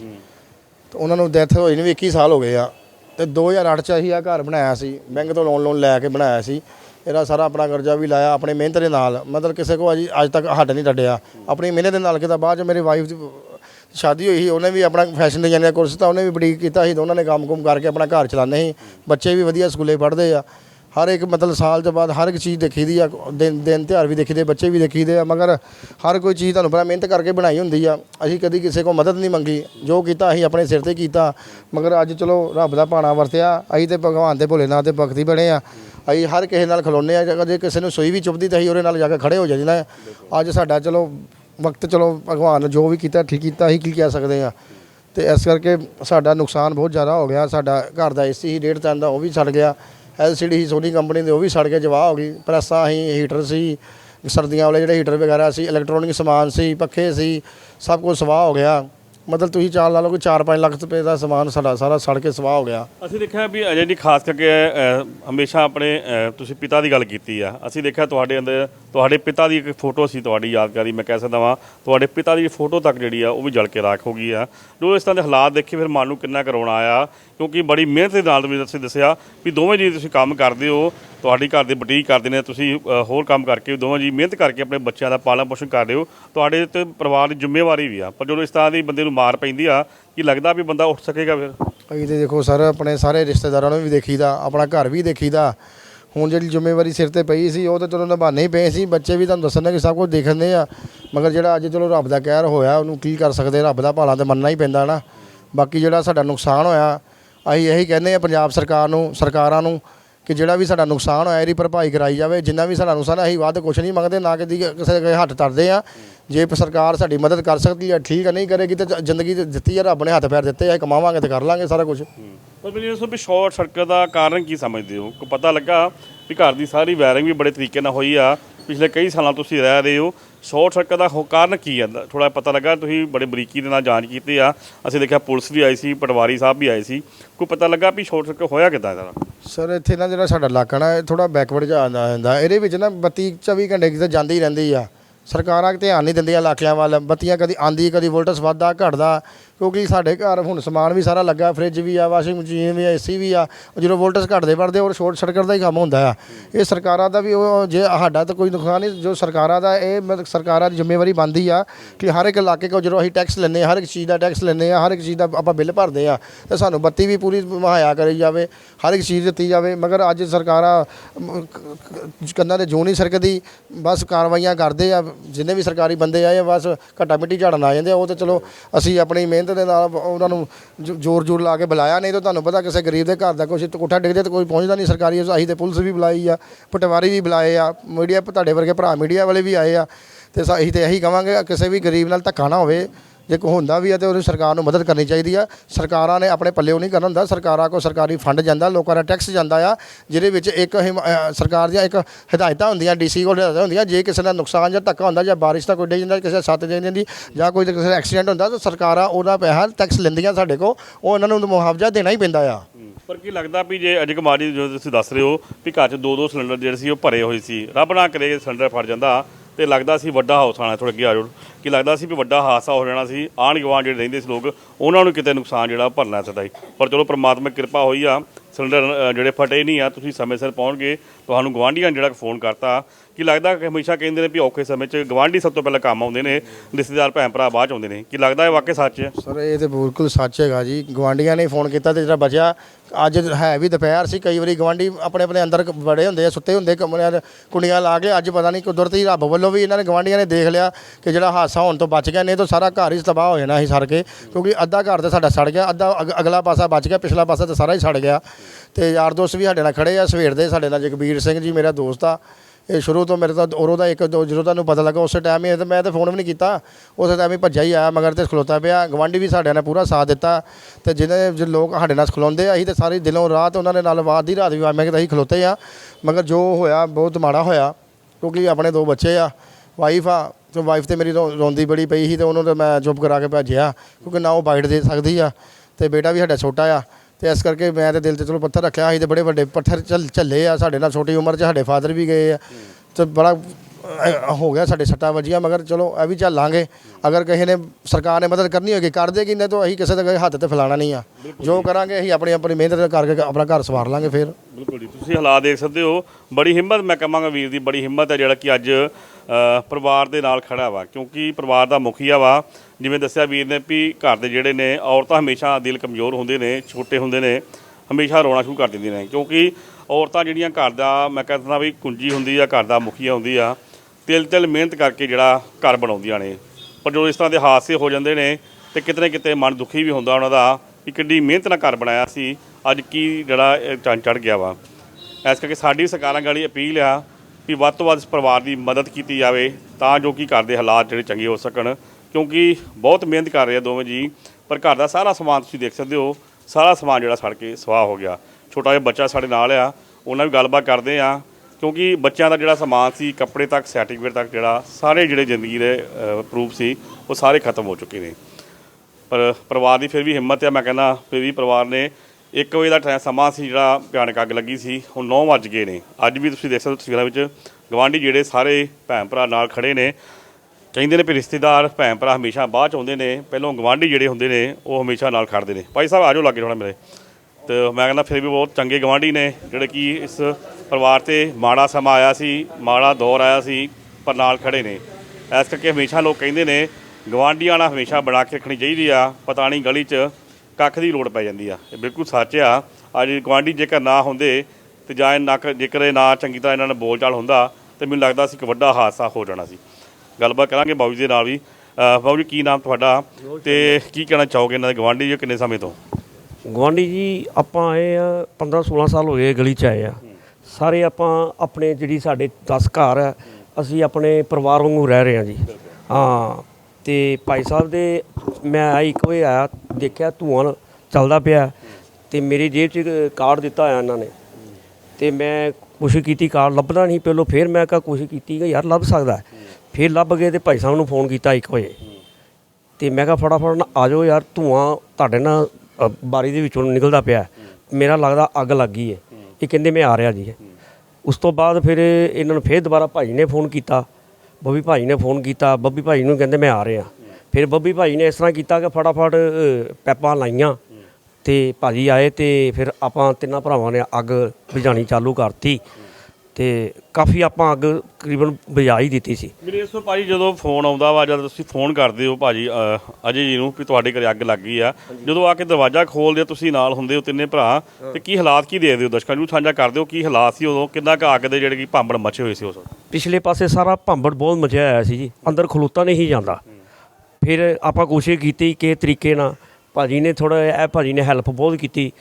ਤੇ ਉਹਨਾਂ ਨੂੰ ਡੈਥ ਹੋਈ ਨੂੰ ਵੀ 21 ਸਾਲ ਹੋ ਗਏ ਆ। ਤੇ 2008 ਚ ਅਸੀਂ ਆ ਘਰ ਬਣਾਇਆ ਸੀ, ਬੈਂਕ ਤੋਂ ਲੋਨ ਲੋਨ ਲੈ ਕੇ ਬਣਾਇਆ ਸੀ। ਇਹਦਾ ਸਾਰਾ ਆਪਣਾ ਕਰਜ਼ਾ ਵੀ ਲਾਇਆ, ਆਪਣੇ ਮਿਹਨਤ ਦੇ ਨਾਲ। ਮਤਲਬ ਕਿਸੇ ਕੋ ਅਜੀ ਅੱਜ ਤੱਕ ਹੱਡ ਨਹੀਂ ਡੱਡਿਆ ਆਪਣੀ ਮਿਹਨਤ ਦੇ ਨਾਲ ਕਿਤਾ। ਬਾਅਦ ਚ ਮੇਰੀ ਵਾਈਫ ਦੀ ਸ਼ਾਦੀ ਹੋਈ ਸੀ, ਉਹਨੇ ਵੀ ਆਪਣਾ ਫੈਸ਼ਨ ਡਿਜ਼ਾਈਨਰ ਦਾ ਕੋਰਸ ਤਾਂ ਉਹਨੇ ਵੀ ਬੜੀ ਕੀਤਾ ਸੀ ਦੋਨਾਂ ਨੇ ਕੰਮ-ਕੁਮ ਕਰਕੇ ਆਪਣਾ ਘਰ ਚਲਾਉਂਦੇ ਸੀ। ਬੱਚੇ ਵੀ ਵਧੀਆ ਸਕੂਲੇ ਪੜ੍ਹਦੇ ਆ। ਹਰ ਇੱਕ ਮਤਲਬ ਸਾਲ ਤੋਂ ਬਾਅਦ ਹਰ ਇੱਕ ਚੀਜ਼ ਦੇਖੀਦੀ ਆ, ਦਿਨ ਦਿਨ ਤਿਉਹਾਰ ਵੀ ਦੇਖੀਦੇ, ਬੱਚੇ ਵੀ ਦੇਖੀਦੇ ਆ, ਮਗਰ ਹਰ ਕੋਈ ਚੀਜ਼ ਤੁਹਾਨੂੰ ਪਤਾ ਮਿਹਨਤ ਕਰਕੇ ਬਣਾਈ ਹੁੰਦੀ ਆ। ਅਸੀਂ ਕਦੀ ਕਿਸੇ ਕੋਲ ਮਦਦ ਨਹੀਂ ਮੰਗੀ। ਜੋ ਕੀਤਾ ਅਸੀਂ ਆਪਣੇ ਸਿਰ ਤੇ ਕੀਤਾ। ਮਗਰ ਅੱਜ ਚਲੋ ਰੱਬ ਦਾ ਭਾਣਾ ਵਰਤਿਆ। ਅਸੀਂ ਤੇ ਭਗਵਾਨ ਦੇ ਭੋਲੇ ਭੋਲੇਨਾਥ ਦੇ ਭਗਤੀ ਬਣੇ ਆ। ਅਸੀਂ ਹਰ ਕਿਸੇ ਨਾਲ ਖਲੋਨੇ ਆ, ਜੇ ਕਿਸੇ ਨੂੰ ਸੋਈ ਵੀ ਚੁੱਭਦੀ ਤਾਂ ਅਸੀਂ ਉਹਦੇ ਨਾਲ ਜਾ ਕੇ ਖੜੇ ਹੋ ਜਾਂਦੇ ਜਾਈਦਾ ਅੱਜ ਸਾਡਾ ਚਲੋ ਵਕਤ ਚਲੋ ਭਗਵਾਨ ਨੇ ਜੋ ਵੀ ਕੀਤਾ, ਠੀਕ ਕੀਤਾ, ਅਸੀਂ ਕੀ ਕਹਿ ਸਕਦੇ ਆ ਤੇ ਇਸ ਕਰਕੇ ਸਾਡਾ ਨੁਕਸਾਨ ਬਹੁਤ ਜ਼ਿਆਦਾ ਹੋ ਗਿਆ। ਸਾਡਾ ਘਰ ਦਾ ਏਸੀ ਸੀ, ਡੇਢ ਟਨ ਦਾ ਉਹ ਵੀ ਸੜ ਗਿਆ। ਐਲਸੀਡੀ ਸੀ, ਸੋਨੀ ਕੰਪਨੀ ਦੇ ਉਹ ਵੀ ਸੜ ਕੇ ਜਵਾਹ ਹੋ ਗਈ। ਪ੍ਰੈਸਾਂ ਸੀ, ਹੀਟਰ ਸੀ, ਸਰਦੀਆਂ ਵਾਲੇ ਜਿਹੜੇ ਹੀਟਰ ਵਗੈਰਾ ਸੀ ਇਲੈਕਟ੍ਰੋਨਿਕ ਸਮਾਨ ਸੀ, ਪੱਖੇ ਸੀ, ਸਭ ਕੁਝ ਸਵਾਹ ਹੋ ਗਿਆ। ਮਤਲਬ ਤੁਸੀਂ ਚਾਰ ਲਾ ਲਓ ਕਿ 4-5 ਲੱਖ ਰੁਪਏ ਦਾ ਸਮਾਨ ਸਾਡਾ ਸਾਰਾ ਸੜ ਕੇ ਸਵਾਹ ਹੋ ਗਿਆ। ਅਸੀਂ ਦੇਖਿਆ ਵੀ ਅਜੇ ਦੀ ਖਾਸ ਕਰਕੇ ਅ, ਹਮੇਸ਼ਾ ਆਪਣੇ ਅ, ਤੁਸੀਂ ਪਿਤਾ ਦੀ ਗੱਲ ਕੀਤੀ ਆ। ਅਸੀਂ ਦੇਖਿਆ ਤੁਹਾਡੇ ਅੰਦਰ ਤੁਹਾਡੇ ਪਿਤਾ ਦੀ ਇੱਕ ਫੋਟੋ ਸੀ ਤੁਹਾਡੀ ਯਾਦਗਾਰੀ, ਮੈਂ ਕਹਿ ਸਕਦਾ ਵਾਂ। ਤੁਹਾਡੇ ਪਿਤਾ ਦੀ ਫੋਟੋ ਤੱਕ ਜਿਹੜੀ ਆ, ਉਹ ਵੀ ਜਲ ਕੇ ਰਾਖ ਹੋ ਗਈ ਆ। ਜੋ ਇਸ ਤਰ੍ਹਾਂ ਦੇ ਹਾਲਾਤ ਦੇਖੇ, ਫਿਰ ਮਨ ਨੂੰ ਕਿੰਨਾ ਕਰੋਨਾ ਆਇਆ, ਕਿਉਂਕਿ ਬੜੀ ਮਿਹਨਤ ਦੇ ਨਾਲ ਤੁਸੀਂ ਦੱਸੇ, ਦੱਸਿਆ ਵੀ ਦੋਵੇਂ ਜੀ ਤੁਸੀਂ ਕੰਮ ਕਰਦੇ ਹੋ, ਤੁਹਾਡੀ ਘਰ ਦੇ ਬੁਟੀਕ ਕਰਦੇ ਨੇ, ਤੁਸੀਂ ਹੋਰ ਕੰਮ ਕਰਕੇ ਦੋਵੇਂ ਜੀ ਮਿਹਨਤ ਕਰਕੇ ਆਪਣੇ ਬੱਚਿਆਂ ਦਾ ਪਾਲਣ ਪੋਸ਼ਣ ਕਰ ਰਹੇ ਹੋ। ਤੁਹਾਡੇ ਤੇ ਪਰਿਵਾਰ ਦੀ ਜ਼ਿੰਮੇਵਾਰੀ ਵੀ ਆ। ਪਰ ਜਦੋਂ ਇਸ ਤਰ੍ਹਾਂ ਦੀ ਬੰਦੇ ਨੂੰ ਮਾਰ ਪੈਂਦੀ ਆ, ਕਿ ਲੱਗਦਾ ਵੀ ਬੰਦਾ ਉੱਠ ਸਕੇਗਾ ਫਿਰ? ਅਸੀਂ ਤੇ ਦੇਖੋ ਸਰ, ਆਪਣੇ ਸਾਰੇ ਰਿਸ਼ਤੇਦਾਰਾਂ ਨੂੰ ਵੀ ਦੇਖੀਦਾ, ਆਪਣਾ ਘਰ ਵੀ ਦੇਖੀਦਾ। ਹੁਣ ਜਿਹੜੀ ਜ਼ਿੰਮੇਵਾਰੀ ਸਿਰ ਤੇ ਪਈ ਸੀ ਉਹ ਤਾਂ ਚਲੋ ਨਿਭਾਉਣੇ ਹੀ ਪਏ ਸੀ। ਬੱਚੇ ਵੀ ਤੁਹਾਨੂੰ ਦੱਸਣ ਕਿ ਸਭ ਕੁਝ ਦੇਖਦੇ ਆ। ਮਗਰ ਜਿਹੜਾ ਅੱਜ ਚਲੋ ਰੱਬ ਦਾ ਕਹਿਰ ਹੋਇਆ ਉਹਨੂੰ ਕੀ ਕਰ ਸਕਦੇ? ਰੱਬ ਦਾ ਭਾਲਾ ਤੇ ਮੰਨਣਾ ਹੀ ਪੈਂਦਾ ਨਾ। ਬਾਕੀ ਜਿਹੜਾ ਸਾਡਾ ਨੁਕਸਾਨ ਹੋਇਆ ਅਸੀਂ ਇਹੀ ਕਹਿੰਦੇ ਆ ਪੰਜਾਬ ਸਰਕਾਰ ਨੂੰ ਸਰਕਾਰਾਂ ਨੂੰ ਕਿ ਜਿਹੜਾ ਵੀ ਸਾਡਾ ਨੁਕਸਾਨ ਹੋਇਆ ਇਹਦੀ ਭਰਪਾਈ ਕਰਾਈ ਜਾਵੇ। ਜਿੰਨਾ ਵੀ ਸਾਡਾ ਨੁਕਸਾਨ ਹੈ, ਅਸੀਂ ਵੱਧ ਕੁਝ ਨਹੀਂ ਮੰਗਦੇ ਨਾ ਕਿ ਕਿਸੇ ਦੇ ਹੱਥ ਤਰਦੇ ਆ। ਜੇ ਸਰਕਾਰ ਸਾਡੀ ਮਦਦ ਕਰ ਸਕਦੀ ਹੈ ਠੀਕ ਹੈ ਨਹੀਂ ਕਰੇਗੀ ਤਾਂ ਜ਼ਿੰਦਗੀ ਦਿੱਤੀ ਹੈ ਰੱਬ ਨੇ ਹੱਥ ਪੈਰ ਦਿੱਤੇ ਆ ਕਮਾਵਾਂਗੇ ਤੇ ਕਰ ਲਾਂਗੇ ਸਾਰਾ ਕੁਝ ਪਰ ਮੈਨੂੰ ਇਹ ਦੱਸੋ ਵੀ ਸ਼ਾਰਟ ਸਰਕਟ ਦਾ ਕਾਰਨ ਕੀ ਸਮਝਦੇ ਹੋ? ਕੋ ਪਤਾ ਲੱਗਾ ਵੀ ਘਰ ਦੀ ਸਾਰੀ ਵਾਇਰਿੰਗ ਵੀ ਬੜੇ ਤਰੀਕੇ ਨਾਲ ਹੋਈ ਆ। ਪਿਛਲੇ ਕਈ ਸਾਲਾਂ ਤੋਂ ਤੁਸੀਂ ਰਹਿ ਰਹੇ ਹੋ। ਸ਼ਾਰਟ ਸਰਕਟ ਦਾ ਹੋ- ਕਾਰਨ ਕੀ ਹੈ ਥੋੜਾ ਪਤਾ ਲੱਗਾ, ਤੁਸੀਂ ਬੜੇ ਬਰੀਕੀ ਦੇ ਨਾਲ ਜਾਂਚ ਕੀਤੀ ਆ। ਅਸੀਂ ਦੇਖਿਆ ਪੁਲਿਸ ਵੀ ਆਈ ਸੀ, ਪਟਵਾਰੀ ਸਾਹਿਬ ਵੀ ਆਏ ਸੀ। ਕੋਈ ਪਤਾ ਲੱਗਾ ਵੀ ਸ਼ਾਰਟ ਸਰਕਟ ਹੋਇਆ ਕਿੱਦਾਂ ਇਹਦਾ? ਸਰ, ਇੱਥੇ ਨਾ ਜਿਹੜਾ ਸਾਡਾ ਇਲਾਕਾ ਨਾ, ਇਹ ਥੋੜਾ ਬੈਕਵਰਡ ਜਾ ਆਉਂਦਾ ਜਾਂਦਾ ਇਹਦੇ ਵਿੱਚ ਨਾ ਬੱਤੀ 24 ਘੰਟੇ ਕਿਤੇ ਜਾਂਦੀ ਹੀ ਰਹਿੰਦੀ ਆ। ਸਰਕਾਰਾਂ ਧਿਆਨ ਨਹੀਂ ਦਿੰਦੀਆਂ ਇਲਾਕਿਆਂ ਵੱਲ। ਬੱਤੀਆਂ ਕਦੀ ਆਂਦੀ ਕਦੀ ਵੋਲਟਸ ਵੱਧਦਾ, ਘਟਦਾ। ਕਿਉਂਕਿ ਸਾਡੇ ਘਰ ਹੁਣ ਸਮਾਨ ਵੀ ਸਾਰਾ ਲੱਗਾ ਫ੍ਰਿਜ ਵੀ ਆ ਵਾਸ਼ਿੰਗ ਮਸ਼ੀਨ ਵੀ ਆ ਏਸੀ ਵੀ ਆ ਜਦੋਂ ਵੋਲਟੇਜ ਘਟਦੇ ਵੱਧਦੇ ਔਰ ਸ਼ੋਰਟ ਸਰਕਟ ਦਾ ਹੀ ਕੰਮ ਹੁੰਦਾ ਆ। ਇਹ ਸਰਕਾਰਾਂ ਦਾ ਵੀ ਉਹ ਜੇ ਸਾਡਾ ਤਾਂ ਕੋਈ ਨੁਕਸਾਨ ਨਹੀਂ ਜੋ ਸਰਕਾਰਾਂ ਦਾ ਇਹ ਮਤਲਬ ਸਰਕਾਰਾਂ ਦੀ ਜ਼ਿੰਮੇਵਾਰੀ ਬਣਦੀ ਆ ਕਿ ਹਰ ਇੱਕ ਇਲਾਕੇ ਕੋ ਜਦੋਂ ਅਸੀਂ ਟੈਕਸ ਲੈਂਦੇ ਹਾਂ ਹਰ ਇੱਕ ਚੀਜ਼ ਦਾ ਟੈਕਸ ਲੈਂਦੇ ਆ ਹਰ ਇੱਕ ਚੀਜ਼ ਦਾ ਆਪਾਂ ਬਿੱਲ ਭਰਦੇ ਆ ਤੇ ਸਾਨੂੰ ਬੱਤੀ ਵੀ ਪੂਰੀ ਮੁਹੱਈਆ ਕਰੀ ਜਾਵੇ ਹਰ ਇੱਕ ਚੀਜ਼ ਦਿੱਤੀ ਜਾਵੇ ਮਗਰ ਅੱਜ ਸਰਕਾਰਾਂ ਮ, ਕ- ਕ- ਕੰਨਾਂ ਤੇ ਜੂੰ ਨਹੀਂ ਸਰਕਦੀ ਬਸ ਕਾਰਵਾਈਆਂ ਕਰਦੇ ਆ ਜਿੰਨੇ ਵੀ ਸਰਕਾਰੀ ਬੰਦੇ ਆਏ ਆ ਬਸ ਘੱਟਾ ਮਿੱਟੀ ਝਾੜਨ ਆ ਜਾਂਦੇ ਆ ਉਹ ਤੇ ਚਲੋ ਅਸੀਂ ਆਪਣੀ ਮਿਹਨਤ ਦੇ ਨਾਲ ਉਹਨਾਂ ਨੂੰ ਜ਼ੋਰ ਜ਼ੋਰ ਲਾ ਕੇ ਬੁਲਾਇਆ। ਨਹੀਂ ਤਾਂ ਤੁਹਾਨੂੰ ਪਤਾ ਕਿਸੇ ਗਰੀਬ ਦੇ ਘਰ ਦਾ ਕੁਛ ਕੋਠਾ ਡਿੱਗਦੇ ਤੇ ਕੋਈ ਪਹੁੰਚਦਾ ਨਹੀਂ ਸਰਕਾਰੀ। ਅਸੀਂ ਤੇ ਪੁਲਿਸ ਵੀ ਬੁਲਾਈ ਆ, ਪਟਵਾਰੀ ਵੀ ਬੁਲਾਏ ਆ, ਮੀਡੀਆ ਤੁਹਾਡੇ ਵਰਗੇ ਭਰਾ ਮੀਡੀਆ ਵਾਲੇ ਵੀ ਆਏ ਆ। ਤੇ ਅਸੀਂ ਤੇ ਇਹੀ ਕਵਾਂਗੇ, ਕਿਸੇ ਵੀ ਗਰੀਬ ਨਾਲ ਧੱਕਾ ਨਾ ਹੋਵੇ। ਜੇ ਕੋਈ ਹੁੰਦਾ ਵੀ ਹੈ ਤੇ ਉਹਨੂੰ ਸਰਕਾਰ ਨੂੰ ਮਦਦ ਕਰਨੀ ਚਾਹੀਦੀ ਆ। ਸਰਕਾਰਾਂ ਨੇ ਆਪਣੇ ਪੱਲੇ ਉਹ ਨਹੀਂ ਕਰਨ ਹੁੰਦਾ ਸਰਕਾਰਾਂ ਕੋ ਸਰਕਾਰੀ ਫੰਡ ਜਾਂਦਾ, ਲੋਕਾਂ ਦਾ ਟੈਕਸ ਜਾਂਦਾ ਆ, ਜਿਹਦੇ ਵਿੱਚ ਇੱਕ ਹਿਮ- ਅਹ ਸਰਕਾਰ ਦੀਆਂ ਇੱਕ ਹਦਾਇਤਾਂ ਹੁੰਦੀਆਂ, ਡੀਸੀ ਕੋਲ ਹਦਾਇਤਾਂ ਹੁੰਦੀਆਂ, ਜੇ ਕਿਸੇ ਦਾ ਨੁਕਸਾਨ ਜਾਂ ਧੱਕਾ ਹੁੰਦਾ ਜਾਂ ਬਾਰਿਸ਼ ਦਾ ਕੋਈ ਡੇ ਜਾਂਦਾ, ਕਿਸੇ ਦਾ ਸੱਤ ਦੇ ਜਾਂਦੀ ਜਾਂ ਕੋਈ ਕਿਸੇ ਦਾ ਐਕਸੀਡੈਂਟ ਹੁੰਦਾ, ਤਾਂ ਸਰਕਾਰਾਂ ਉਹਦਾ ਪੈਸਾ, ਟੈਕਸ ਲੈਂਦੀਆਂ ਸਾਡੇ ਕੋ ਉਹ ਉਹਨਾਂ ਨੂੰ ਮੁਆਵਜ਼ਾ ਦੇਣਾ ਹੀ ਪੈਂਦਾ ਆ। ਪਰ ਕੀ ਲੱਗਦਾ ਵੀ ਜੇ ਅਜੇ ਕੁਮਾਰੀ ਜੋ ਤੁਸੀਂ ਦੱਸ ਰਹੇ ਹੋ ਵੀ ਘਰ 'ਚ ਦੋ ਦੋ ਸਿਲੰਡਰ ਜਿਹੜੇ ਸੀ ਉਹ ਭਰੇ ਹੋਏ ਸੀ, ਰੱਬ ਨਾ ਕਰੇ ਸਿਲੰਡਰ ਫਟ ਜਾਂਦਾ। ਤੇ ਲੱਗਦਾ ਸੀ ਵੱਡਾ ਹਾਊਸ ਆਣਾ ਥੋੜਾ ਅੱਗੇ ਆ ਜਾਓ। ਕਿ ਲੱਗਦਾ ਸੀ ਵੀ ਵੱਡਾ ਹਾਦਸਾ ਹੋ ਜਾਣਾ ਸੀ ਆਣ ਗੁਆਂਢ ਜਿਹੜੇ ਰਹਿੰਦੇ ਸੀ ਲੋਕ, ਉਹਨਾਂ ਨੂੰ ਕਿਤੇ ਨੁਕਸਾਨ ਜਿਹੜਾ ਭਰਨਾ ਸਕਦਾ ਸੀ ਪਰ ਚਲੋ ਪ੍ਰਮਾਤਮਾ ਕਿਰਪਾ ਹੋਈ ਆ, ਸਿਲੰਡਰ ਜਿਹੜੇ ਫਟੇ ਨਹੀਂ ਆ, ਤੁਸੀਂ ਸਮੇਂ ਸਿਰ ਪਹੁੰਚ ਗਏ ਤੁਹਾਨੂੰ ਗਵਾਂਢੀਆਂ ਨੇ ਜਿਹੜਾ ਫੋਨ ਕਰਤਾ ਕੀ ਲੱਗਦਾ ਕਿ ਹਮੇਸ਼ਾ ਕਹਿੰਦੇ ਨੇ ਵੀ ਔਖੇ ਸਮੇਂ 'ਚ ਗਵਾਂਢੀ ਸਭ ਤੋਂ ਪਹਿਲਾਂ ਕੰਮ ਆਉਂਦੇ ਨੇ, ਰਿਸ਼ਤੇਦਾਰ, ਭੈਣ ਭਰਾ ਬਾਅਦ 'ਚ ਆਉਂਦੇ ਨੇ। ਕੀ ਲੱਗਦਾ ਇਹ ਵਾਕਈ ਸੱਚ ਹੈ? ਸਰ, ਇਹ ਤੇ ਬਿਲਕੁਲ ਸੱਚ ਹੈਗਾ ਜੀ। ਗਵਾਂਡੀਆਂ ਨੇ ਫੋਨ ਕੀਤਾ ਤੇ ਜਿਹੜਾ ਬਚਿਆ, ਅੱਜ ਹੈ ਵੀ ਦੁਪਹਿਰ ਸੀ, ਕਈ ਵਾਰੀ ਗਵਾਂਡੀ ਆਪਣੇ ਆਪਣੇ ਅੰਦਰ ਬੜੇ ਹੁੰਦੇ ਆ, ਸੁੱਤੇ ਹੁੰਦੇ ਕਮਰਿਆਂ 'ਚ ਕੁੰਡੀਆਂ ਲਾ ਕੇ, ਅੱਜ ਪਤਾ ਨਹੀਂ ਕੁਦਰਤੀ ਰੱਬ ਵੱਲੋਂ ਵੀ ਇਹਨਾਂ ਨੇ ਗਵਾਂਡੀਆਂ ਨੇ ਦੇਖ ਲਿਆ ਕਿ ਜਿਹੜਾ ਹਾਦਸਾ ਹੋਣ ਤੋਂ ਬਚ ਗਿਆ, ਨਹੀਂ ਤਾਂ ਸਾਰਾ ਘਰ ਹੀ ਤਬਾਹ ਹੋ ਜਾਣਾ ਸੀ ਸੜ ਕੇ, ਕਿਉਂਕਿ ਅੱਧਾ ਘਰ ਤਾਂ ਸਾਡਾ ਸੜ ਗਿਆ, ਅੱਧਾ ਅਗ- ਅਗਲਾ ਪਾਸਾ ਬਚ ਗਿਆ, ਪਿਛਲਾ ਪਾਸਾ ਤਾਂ ਸਾਰਾ ਹੀ ਸੜ ਗਿਆ। ਤੇ ਯਾਰ ਦੋਸਤ ਵੀ ਸਾਡੇ ਨਾਲ ਖੜੇ ਆ, ਸਵੇਰ ਦੇ ਸਾਡੇ ਨਾਲ ਜਗਬੀਰ ਸਿੰਘ ਜੀ, ਮੇਰਾ ਦੋਸਤ ਆ। ਇਹ ਸ਼ੁਰੂ ਤੋਂ ਮੇਰੇ ਤਾਂ ਔਰੋਂ ਦਾ ਇੱਕ ਦੋ ਜਦੋਂ ਤੁਹਾਨੂੰ ਪਤਾ ਲੱਗਾ ਉਸੇ ਟਾਈਮ ਹੀ ਤੇ ਮੈਂ ਤਾਂ ਫੋਨ ਵੀ ਨਹੀਂ ਕੀਤਾ। ਉਸੇ ਟਾਈਮ ਹੀ ਭੱਜਿਆ ਹੀ ਆਇਆ, ਮਗਰ ਤੇ ਖਲੋਤਾ ਪਿਆ। ਗਵਾਂਢੀ ਵੀ ਸਾਡਿਆਂ ਨੇ ਪੂਰਾ ਸਾਥ ਦਿੱਤਾ ਤੇ ਜਿਹਨੇ ਜੋ ਲੋਕ ਸਾਡੇ ਨਾਲ ਖਲੋਂਦੇ ਆ, ਅਸੀਂ ਤੇ ਸਾਰੇ ਦਿਲੋਂ ਰਾਤ ਉਹਨਾਂ ਦੇ ਨਾਲ ਬਾਅਦ ਦੀ ਰਾਤ ਵੀ ਮੈਂ ਕਿਹਾ ਅਸੀਂ ਖਲੋਤੇ ਆ। ਮਗਰ ਜੋ ਹੋਇਆ, ਬਹੁਤ ਮਾੜਾ ਹੋਇਆ, ਕਿਉਂਕਿ ਆਪਣੇ ਦੋ ਬੱਚੇ ਆ ਵਾਈਫ ਆ, ਤੇ ਵਾਈਫ ਤੇ ਮੇਰੀ ਰੋ- ਰੋਂਦੀ ਬੜੀ ਪਈ ਸੀ ਤੇ ਉਹਨੂੰ ਤੇ ਮੈਂ ਚੁੱਪ ਕਰਾ ਕੇ ਭੇਜਿਆ, ਕਿਉਂਕਿ ਨਾ ਉਹ ਬਾਈਟ ਦੇ ਸਕਦੀ ਆ। ਤੇ ਬੇਟਾ ਵੀ ਸਾਡਾ ਛੋਟਾ ਆ ਤੇ ਇਸ ਕਰਕੇ ਮੈਂ ਤੇ ਦਿਲ ਤੇ ਚਲੋ ਪੱਥਰ ਰੱਖਿਆ ਸੀ ਤੇ ਬੜੇ ਵੱਡੇ ਪੱਥਰ ਚੱਲ ਝੱਲੇ ਆ ਸਾਡੇ ਨਾਲ ਛੋਟੀ ਉਮਰ 'ਚ ਸਾਡੇ ਫਾਦਰ ਵੀ ਗਏ ਆ। ਤੇ ਬੜਾ ਹੋ ਗਿਆ ਸਾਡੇ ਸੱਟਾਂ ਵੱਜੀਆਂ ਮਗਰ ਚਲੋ ਇਹ ਵੀ ਝੱਲਾਂਗੇ ਅਗਰ ਕਿਸੇ ਨੇ ਸਰਕਾਰ ਨੇ ਮਦਦ ਕਰਨੀ ਹੋਏਗੀ ਕਰ ਦੇਗੀ ਨਹੀਂ ਤਾਂ ਅਸੀਂ ਕਿਸੇ ਦੇ ਹੱਥ ਤੇ ਫੈਲਾਣਾ ਨਹੀਂ ਆ। ਜੋ ਕਰਾਂਗੇ ਅਸੀਂ ਆਪਣੀ ਆਪਣੀ ਮਿਹਨਤ ਕਰਕੇ ਆਪਣਾ ਘਰ ਸਵਾਰ ਲਾਂਗੇ ਫਿਰ। ਬਿਲਕੁਲ ਜੀ ਤੁਸੀਂ ਹਾਲਾਤ ਦੇਖ ਸਕਦੇ ਹੋ ਬੜੀ ਹਿੰਮਤ ਮੈਂ ਕਹਾਂਗਾ ਵੀਰ ਦੀ ਬੜੀ ਹਿੰਮਤ ਹੈ ਜਿਹੜਾ ਕਿ ਅੱਜ ਪਰਿਵਾਰ ਦੇ ਨਾਲ ਖੜਾ ਵਾ ਕਿਉਂਕਿ ਪਰਿਵਾਰ ਦਾ ਮੁਖੀਆ ਵਾ। ਜਿਵੇਂ ਦੱਸਿਆ ਵੀਰ ਨੇ ਵੀ ਘਰ ਦੇ ਜਿਹੜੇ ਨੇ, ਔਰਤਾਂ ਹਮੇਸ਼ਾ ਦਿਲ ਕਮਜ਼ੋਰ ਹੁੰਦੇ ਨੇ, ਛੋਟੇ ਹੁੰਦੇ ਨੇ, ਹਮੇਸ਼ਾ ਰੋਣਾ ਸ਼ੁਰੂ ਕਰ ਦਿੰਦੀਆਂ ਨੇ, ਕਿਉਂਕਿ ਔਰਤਾਂ ਜਿਹੜੀਆਂ ਘਰ ਦਾ, ਮੈਂ ਕਹਿੰਦਾ ਵੀ ਕੁੰਜੀ ਹੁੰਦੀ ਆ, ਘਰ ਦਾ ਮੁਖੀਆ ਹੁੰਦੀ ਆ ਤਿਲ ਤਿਲ ਮਿਹਨਤ ਕਰਕੇ ਜਿਹੜਾ ਘਰ ਬਣਾਉਂਦੀਆਂ ਨੇ। ਪਰ ਜਦੋਂ ਇਸ ਤਰ੍ਹਾਂ ਦੇ ਹਾਦਸੇ ਹੋ ਜਾਂਦੇ ਨੇ ਤੇ ਕਿਤੇ ਨਾ ਕਿਤੇ ਮਨ ਦੁਖੀ ਵੀ ਹੁੰਦਾ ਉਹਨਾਂ ਦਾ ਕਿ ਕਿੰਨੀ ਮਿਹਨਤ ਨਾਲ ਘਰ ਬਣਾਇਆ ਸੀ, ਅੱਜ ਕੀ ਜਿਹੜਾ ਇਹ ਚੰਨ ਚੜ ਗਿਆ ਵਾ। ਇਸ ਕਰਕੇ ਸਾਡੀ ਸਰਕਾਰਾਂ ਗਾੜੀ ਅਪੀਲ ਆ ਵੀ ਵੱਧ ਤੋਂ ਵੱਧ ਇਸ ਪਰਿਵਾਰ ਦੀ ਮਦਦ ਕੀਤੀ ਜਾਵੇ ਤਾਂ ਜੋ ਕਿ ਘਰ ਦੇ ਹਾਲਾਤ ਜਿਹੜੇ ਚੰਗੇ ਹੋ ਸਕਣ। ਕਿਉਂਕਿ ਬਹੁਤ ਮਿਹਨਤ ਕਰ ਰਹੇ ਆ ਦੋਵੇਂ ਜੀ, ਪਰ ਘਰ ਦਾ ਸਾਰਾ ਸਮਾਨ ਤੁਸੀਂ ਦੇਖ ਸਕਦੇ ਹੋ, ਸਾਰਾ ਸਮਾਨ ਜਿਹੜਾ ਸੜ ਕੇ ਸਵਾਹ ਹੋ ਗਿਆ। ਛੋਟਾ ਜਿਹਾ ਬੱਚਾ ਸਾਡੇ ਨਾਲ ਆ, ਉਹਨਾਂ ਵੀ ਗੱਲਬਾਤ ਕਰਦੇ ਆ, ਕਿਉਂਕਿ ਬੱਚਿਆਂ ਦਾ ਜਿਹੜਾ ਸਮਾਨ ਸੀ, ਕੱਪੜੇ ਤੱਕ ਸਰਟੀਫਿਕੇਟ ਤੱਕ ਜਿਹੜਾ ਸਾਰੇ ਜਿਹੜੇ ਜ਼ਿੰਦਗੀ ਦੇ ਪ੍ਰੂਫ ਸੀ, ਉਹ ਸਾਰੇ ਖਤਮ ਹੋ ਚੁੱਕੇ ਨੇ। ਪਰ ਪਰਿਵਾਰ ਦੀ ਫਿਰ ਵੀ ਹਿੰਮਤ ਆ, ਮੈਂ ਕਹਿੰਦਾ ਫਿਰ ਵੀ ਪਰਿਵਾਰ ਨੇ 1 ਵਜੇ ਦਾ ਟਾਈਮ ਸਮਾਂ ਸੀ ਜਿਹੜਾ ਭਿਆਨਕ ਅੱਗ ਲੱਗੀ ਸੀ, ਹੁਣ 9 ਵੱਜ ਗਏ ਨੇ। ਅੱਜ ਵੀ ਤੁਸੀਂ ਦੇਖ ਸਕਦੇ ਹੋ ਤਸਵੀਰਾਂ ਵਿੱਚ ਗਵਾਂਢੀ ਜਿਹੜੇ ਸਾਰੇ ਭੈਣ ਭਰਾ ਨਾਲ ਖੜੇ ਨੇ ਕਹਿੰਦੇ ਨੇ ਵੀ ਰਿਸ਼ਤੇਦਾਰ, ਭੈਣ ਭਰਾ ਹਮੇਸ਼ਾ ਬਾਅਦ ਚ ਆਉਂਦੇ ਨੇ, ਪਹਿਲਾਂ ਗਵਾਂਢੀ ਜਿਹੜੇ ਹੁੰਦੇ ਨੇ, ਉਹ ਹਮੇਸ਼ਾ ਨਾਲ ਖੜਦੇ ਨੇ। ਭਾਈ ਸਾਹਿਬ, ਆਜੋ ਲੱਗੇ ਥੋੜਾ ਮੇਰੇ ਤੇ ਮੈਂ ਕਹਿੰਦਾ ਫਿਰ ਵੀ ਬਹੁਤ ਚੰਗੇ ਗਵਾਂਢੀ ਨੇ, ਜਿਹੜੇ ਕਿ ਇਸ ਪਰਿਵਾਰ ਤੇ ਮਾੜਾ ਸਮਾਂ ਆਇਆ ਸੀ, ਮਾੜਾ ਦੌਰ ਆਇਆ ਸੀ, ਪਰ ਨਾਲ ਖੜੇ ਨੇ। ਇਸ ਕਰਕੇ ਹਮੇਸ਼ਾ ਲੋਕ ਕਹਿੰਦੇ ਨੇ ਗਵਾਂਢੀਆਂ ਨਾਲ ਹਮੇਸ਼ਾ ਬਣਾ ਕੇ ਰੱਖਣੀ ਚਾਹੀਦੀ ਆ, ਪਤਾ ਨਹੀਂ ਗਲੀ 'ਚ ਕੱਖ ਦੀ ਲੋੜ ਪੈ ਜਾਂਦੀ ਆ। ਇਹ ਬਿਲਕੁਲ ਸੱਚ ਆ। ਅੱਜ ਗਵਾਂਢੀ ਜੇਕਰ ਨਾ ਹੁੰਦੇ ਤੇ ਜਾਂ ਇਹ ਨਾ ਕ- ਜੇਕਰ ਇਹ ਨਾ ਚੰਗੀ ਤਰ੍ਹਾਂ ਇਹਨਾਂ ਨਾਲ ਬੋਲਚਾਲ ਹੁੰਦਾ, ਤੇ ਮੈਨੂੰ ਲੱਗਦਾ ਸੀ ਕਿ ਵੱਡਾ ਹਾਦਸਾ ਹੋ ਜਾਣਾ ਸੀ। ਗੱਲਬਾਤ ਕਰਾਂਗੇ ਬਾਬੂ ਜੀ ਦੇ ਨਾਲ ਵੀ। ਅਹ ਬਾਬੂ ਜੀ, ਕੀ ਨਾਮ ਤੁਹਾਡਾ ਤੇ ਕੀ ਕਹਿਣਾ ਚਾਹੋਗੇ ਇਹਨਾਂ ਦੇ ਗਵਾਂਢੀ ਜੀ, ਕਿੰਨੇ ਸਮੇਂ ਤੋਂ? ਗੁਆਂਢੀ ਜੀ, ਆਪਾਂ ਆਏ ਆ 15 16 ਸਾਲ ਹੋ ਗਏ ਗਲੀ ਚ ਆਏ ਆ। ਸਾਰੇ ਆਪਾਂ ਆਪਣੇ ਜਿਹੜੀ ਸਾਡੇ 10 ਘਰ ਆ, ਅਸੀਂ ਆਪਣੇ ਪਰਿਵਾਰ ਵਾਂਗੂ ਰਹਿ ਰਹੇ ਆ ਜੀ। ਹਾਂ, ਤੇ ਭਾਈ ਸਾਹਿਬ ਦੇ ਮੈਂ ਆਇਆ ਇੱਕ ਵਜੇ ਆਇਆ, ਦੇਖਿਆ ਧੂਆਂ ਚੱਲਦਾ ਪਿਆ। ਤੇ ਮੇਰੀ ਜੇਬ 'ਚ ਇੱਕ ਕਾਰਡ ਦਿੱਤਾ ਹੋਇਆ ਇਹਨਾਂ ਨੇ। ਤੇ ਮੈਂ ਕੋਸ਼ਿਸ਼ ਕੀਤੀ ਕਾਰਡ ਲੱਭਦਾ ਨਹੀਂ, ਪਹਿਲੋਂ ਫਿਰ ਮੈਂ ਕਿਹਾ ਕੋਸ਼ਿਸ਼ ਕੀਤੀ ਕਿ ਯਾਰ ਲੱਭ ਸਕਦਾ। ਹੈ। ਫਿਰ ਲੱਭ ਗਏ ਤੇ ਭਾਈ ਸਾਹਿਬ ਨੂੰ ਫੋਨ ਕੀਤਾ 1 ਵਜੇ। ਤੇ ਮੈਂ ਕਿਹਾ ਫਟਾਫਟ ਨਾ ਆ ਜਾਓ ਯਾਰ ਧੂਆਂ ਤੁਹਾਡੇ ਨਾਲ ਅ, ਬਾਰੀ ਦੇ ਵਿੱਚੋਂ ਨਿਕਲਦਾ ਪਿਆ। ਮੇਰਾ ਲੱਗਦਾ ਅੱਗ ਲੱਗ ਗਈ ਹੈ ਇਹ ਕਹਿੰਦੇ ਮੈਂ ਆ ਰਿਹਾ ਜੀ। ਉਸ ਤੋਂ ਬਾਅਦ ਫਿਰ ਇਹਨਾਂ ਨੂੰ ਫਿਰ ਦੁਬਾਰਾ ਭਾਈ ਨੇ ਫੋਨ ਕੀਤਾ। ਬੱਬੀ ਭਾਈ ਨੇ ਫੋਨ ਕੀਤਾ। ਬੱਬੀ ਭਾਈ ਨੂੰ ਕਹਿੰਦੇ ਮੈਂ ਆ ਰਿਹਾ। ਫਿਰ ਬੱਬੀ ਭਾਈ ਨੇ ਇਸ ਤਰ੍ਹਾਂ ਕੀਤਾ ਕਿ ਫਟਾਫਟ ਅ, ਪੈਪਾਂ ਲਾਈਆਂ। ਤੇ ਭਾਜੀ ਆਏ ਤੇ ਫਿਰ ਆਪਾਂ ਤਿੰਨਾਂ ਭਰਾਵਾਂ ਨੇ ਅੱਗ ਬੁਝਾਣੀ ਚਾਲੂ ਕਰਤੀ। ਤੇ ਕਾਫੀ ਆਪਾਂ ਅੱਗ ਤਕਰੀਬਨ ਬੁਝਾ ਹੀ ਦਿੱਤੀ ਸੀ। ਮੇਰੇ ਇਸ ਤੋਂ ਭਾਜੀ ਜਦੋਂ ਫੋਨ ਆਉਂਦਾ ਵਾ ਜਦ ਤੁਸੀਂ ਫੋਨ ਕਰਦੇ ਹੋ ਭਾਜੀ ਅ, ਅਜੇ ਜੀ ਨੂੰ ਵੀ ਤੁਹਾਡੇ ਘਰੇ ਅੱਗ ਲੱਗ ਗਈ ਆ। ਜਦੋਂ ਆ ਕੇ ਦਰਵਾਜ਼ਾ ਖੋਲਦੇ ਹੋ ਤੁਸੀਂ ਨਾਲ ਹੁੰਦੇ ਹੋ ਤਿੰਨੇ ਭਰਾ ਤੇ ਕੀ ਹਾਲਾਤ ਕੀ ਦੇਖਦੇ ਹੋ ਦਰਸ਼ਕਾਂ ਨੂੰ? ਸਾਂਝਾ ਕਰਦੇ ਹੋ ਕੀ ਹਾਲਾਤ ਸੀ ਉਦੋਂ? ਕਿੰਨਾ ਕੁ ਅੱਗ ਦੇ ਜਿਹੜੇ ਕਿ ਭਾਂਬੜ ਮਚੇ ਹੋਏ ਸੀ ਉਸ ਵਕਤ? ਪਿਛਲੇ ਪਾਸੇ ਸਾਰਾ ਭੰਬੜ ਬਹੁਤ ਮਚਿਆ ਹੋਇਆ ਸੀ ਜੀ। ਅੰਦਰ ਖਲੋਤਾ ਨਹੀਂ ਜਾਂਦਾ। ਫਿਰ ਆਪਾਂ ਕੋਸ਼ਿਸ਼ ਕੀਤੀ ਕਿ ਤਰੀਕੇ ਨਾਲ ਭਾਜੀ ਨੇ ਥੋੜਾ ਇਹ ਭਾਜੀ ਨੇ ਹੈਲਪ ਬਹੁਤ ਕੀਤੀ।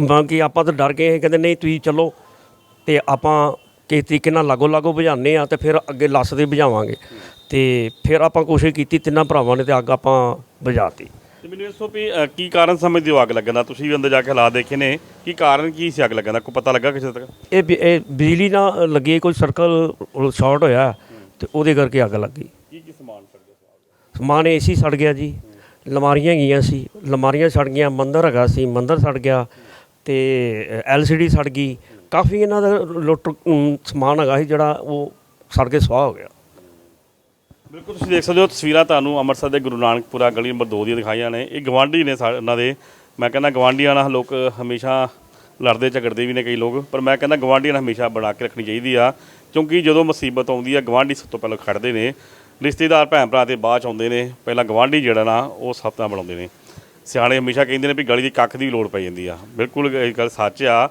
ਮੰਗ ਕਿ ਆਪਾਂ ਤਾਂ ਡਰ ਗਏ ਕਹਿੰਦੇ ਨਹੀਂ ਤੁਸੀਂ ਚੱਲੋ। ਤੇ ਆਪਾਂ ਕਿਸ ਤਰੀਕੇ ਨਾਲ ਲਾਗੋ ਲਾਗੋ ਬੁਝਾਉਂਦੇ ਆ ਤੇ ਫਿਰ ਅੱਗੇ ਲੱਸ ਦੇ ਬੁਝਾਵਾਂਗੇ ਤੇ ਫਿਰ ਆਪਾਂ ਕੋਸ਼ਿਸ਼ ਕੀਤੀ ਤਿੰਨਾਂ ਭਰਾਵਾਂ ਨੇ ਤੇ ਅੱਗ ਆਪਾਂ ਬੁਝਾਤੀ। ਤੇ ਮੈਨੂੰ ਤੋਂ ਵੀ ਅ, ਕੀ ਕਾਰਨ ਸਮਝਦੇ ਹੋ ਅੱਗ ਲੱਗਣ ਦਾ? ਤੁਸੀਂ ਵੀ ਅੰਦਰ ਜਾ ਕੇ ਹਾਲਾਤ ਦੇਖੇ ਨੇ। ਕੀ ਕਾਰਨ ਕੀ ਸੀ ਅੱਗ ਲੱਗਣ ਦਾ? ਕੋਈ ਪਤਾ ਲੱਗਾ ਕਿਸੇ ਤੱਕ? ਇਹ ਬਿ- ਇਹ ਬਿਜਲੀ ਨਾਲ ਲੱਗੀ ਕੋਈ ਸਰਕਲ ਸ਼ਾਰਟ ਹੋਇਆ ਤੇ ਉਹਦੇ ਕਰਕੇ ਅੱਗ ਲੱਗੀ ਕੀ ਕੀ ਸਮਾਨ ਸੜ ਗਿਆ? ਸਮਾਨ ਏਸੀ ਸੜ ਗਿਆ ਜੀ। ਲਮਾਰੀਆਂ ਗਈਆਂ ਸੀ। ਲਮਾਰੀਆਂ ਸੜ ਗਈਆਂ ਮੰਦਰ ਹੈਗਾ ਸੀ ਮੰਦਰ ਸੜ ਗਿਆ ਤੇ ਐਲਸੀਡੀ ਸੜ ਗਈ। ਕਾਫੀ ਇਹਨਾਂ ਦਾ ਲੁੱਟ ਅਮ, ਸਮਾਨ ਹੈਗਾ ਸੀ ਜਿਹੜਾ ਉਹ ਸੜ ਕੇ ਸੁਆਹ ਹੋ ਗਿਆ। ਬਿਲਕੁਲ ਤੁਸੀਂ ਦੇਖ ਸਕਦੇ ਹੋ ਤਸਵੀਰਾਂ ਤੁਹਾਨੂੰ ਅੰਮ੍ਰਿਤਸਰ ਦੇ ਗੁਰੂ ਨਾਨਕਪੁਰਾ ਗਲੀ ਨੰਬਰ 2 ਦੀਆਂ ਦਿਖਾਈਆਂ ਨੇ। ਇਹ ਗਵਾਂਢੀ ਨੇ ਸਾ- ਉਹਨਾਂ ਦੇ। ਮੈਂ ਕਹਿੰਦਾ ਗਵਾਂਢੀਆਂ ਨਾਲ ਲੋਕ ਹਮੇਸ਼ਾ ਲੜਦੇ ਝਗੜਦੇ ਵੀ ਨੇ ਕਈ ਲੋਕ ਪਰ ਮੈਂ ਕਹਿੰਦਾ ਗਵਾਂਢੀਆਂ ਨਾਲ ਹਮੇਸ਼ਾ ਬਣਾ ਕੇ ਰੱਖਣੀ ਚਾਹੀਦੀ ਆ ਕਿਉਂਕਿ ਜਦੋਂ ਮੁਸੀਬਤ ਆਉਂਦੀ ਆ ਗਵਾਂਢੀ ਸਭ ਤੋਂ ਪਹਿਲਾਂ ਖੜਦੇ ਨੇ। ਰਿਸ਼ਤੇਦਾਰ ਭੈਣ ਭਰਾ ਤੇ ਬਾਅਦ ਚ ਆਉਂਦੇ ਨੇ। ਪਹਿਲਾਂ ਗਵਾਂਢੀ ਜਿਹੜਾ ਨਾ ਉਹ ਸਭ ਤੋਂ ਬਣਾਉਂਦੇ ਨੇ। ਸਿਆਣੇ ਹਮੇਸ਼ਾ ਕਹਿੰਦੇ ਨੇ ਵੀ ਗਲੀ ਦੀ ਕੱਖ ਦੀ ਵੀ ਲੋੜ ਪੈ ਜਾਂਦੀ ਆ। ਬਿਲਕੁਲ ਇਹ ਗੱਲ ਸੱਚ ਆ।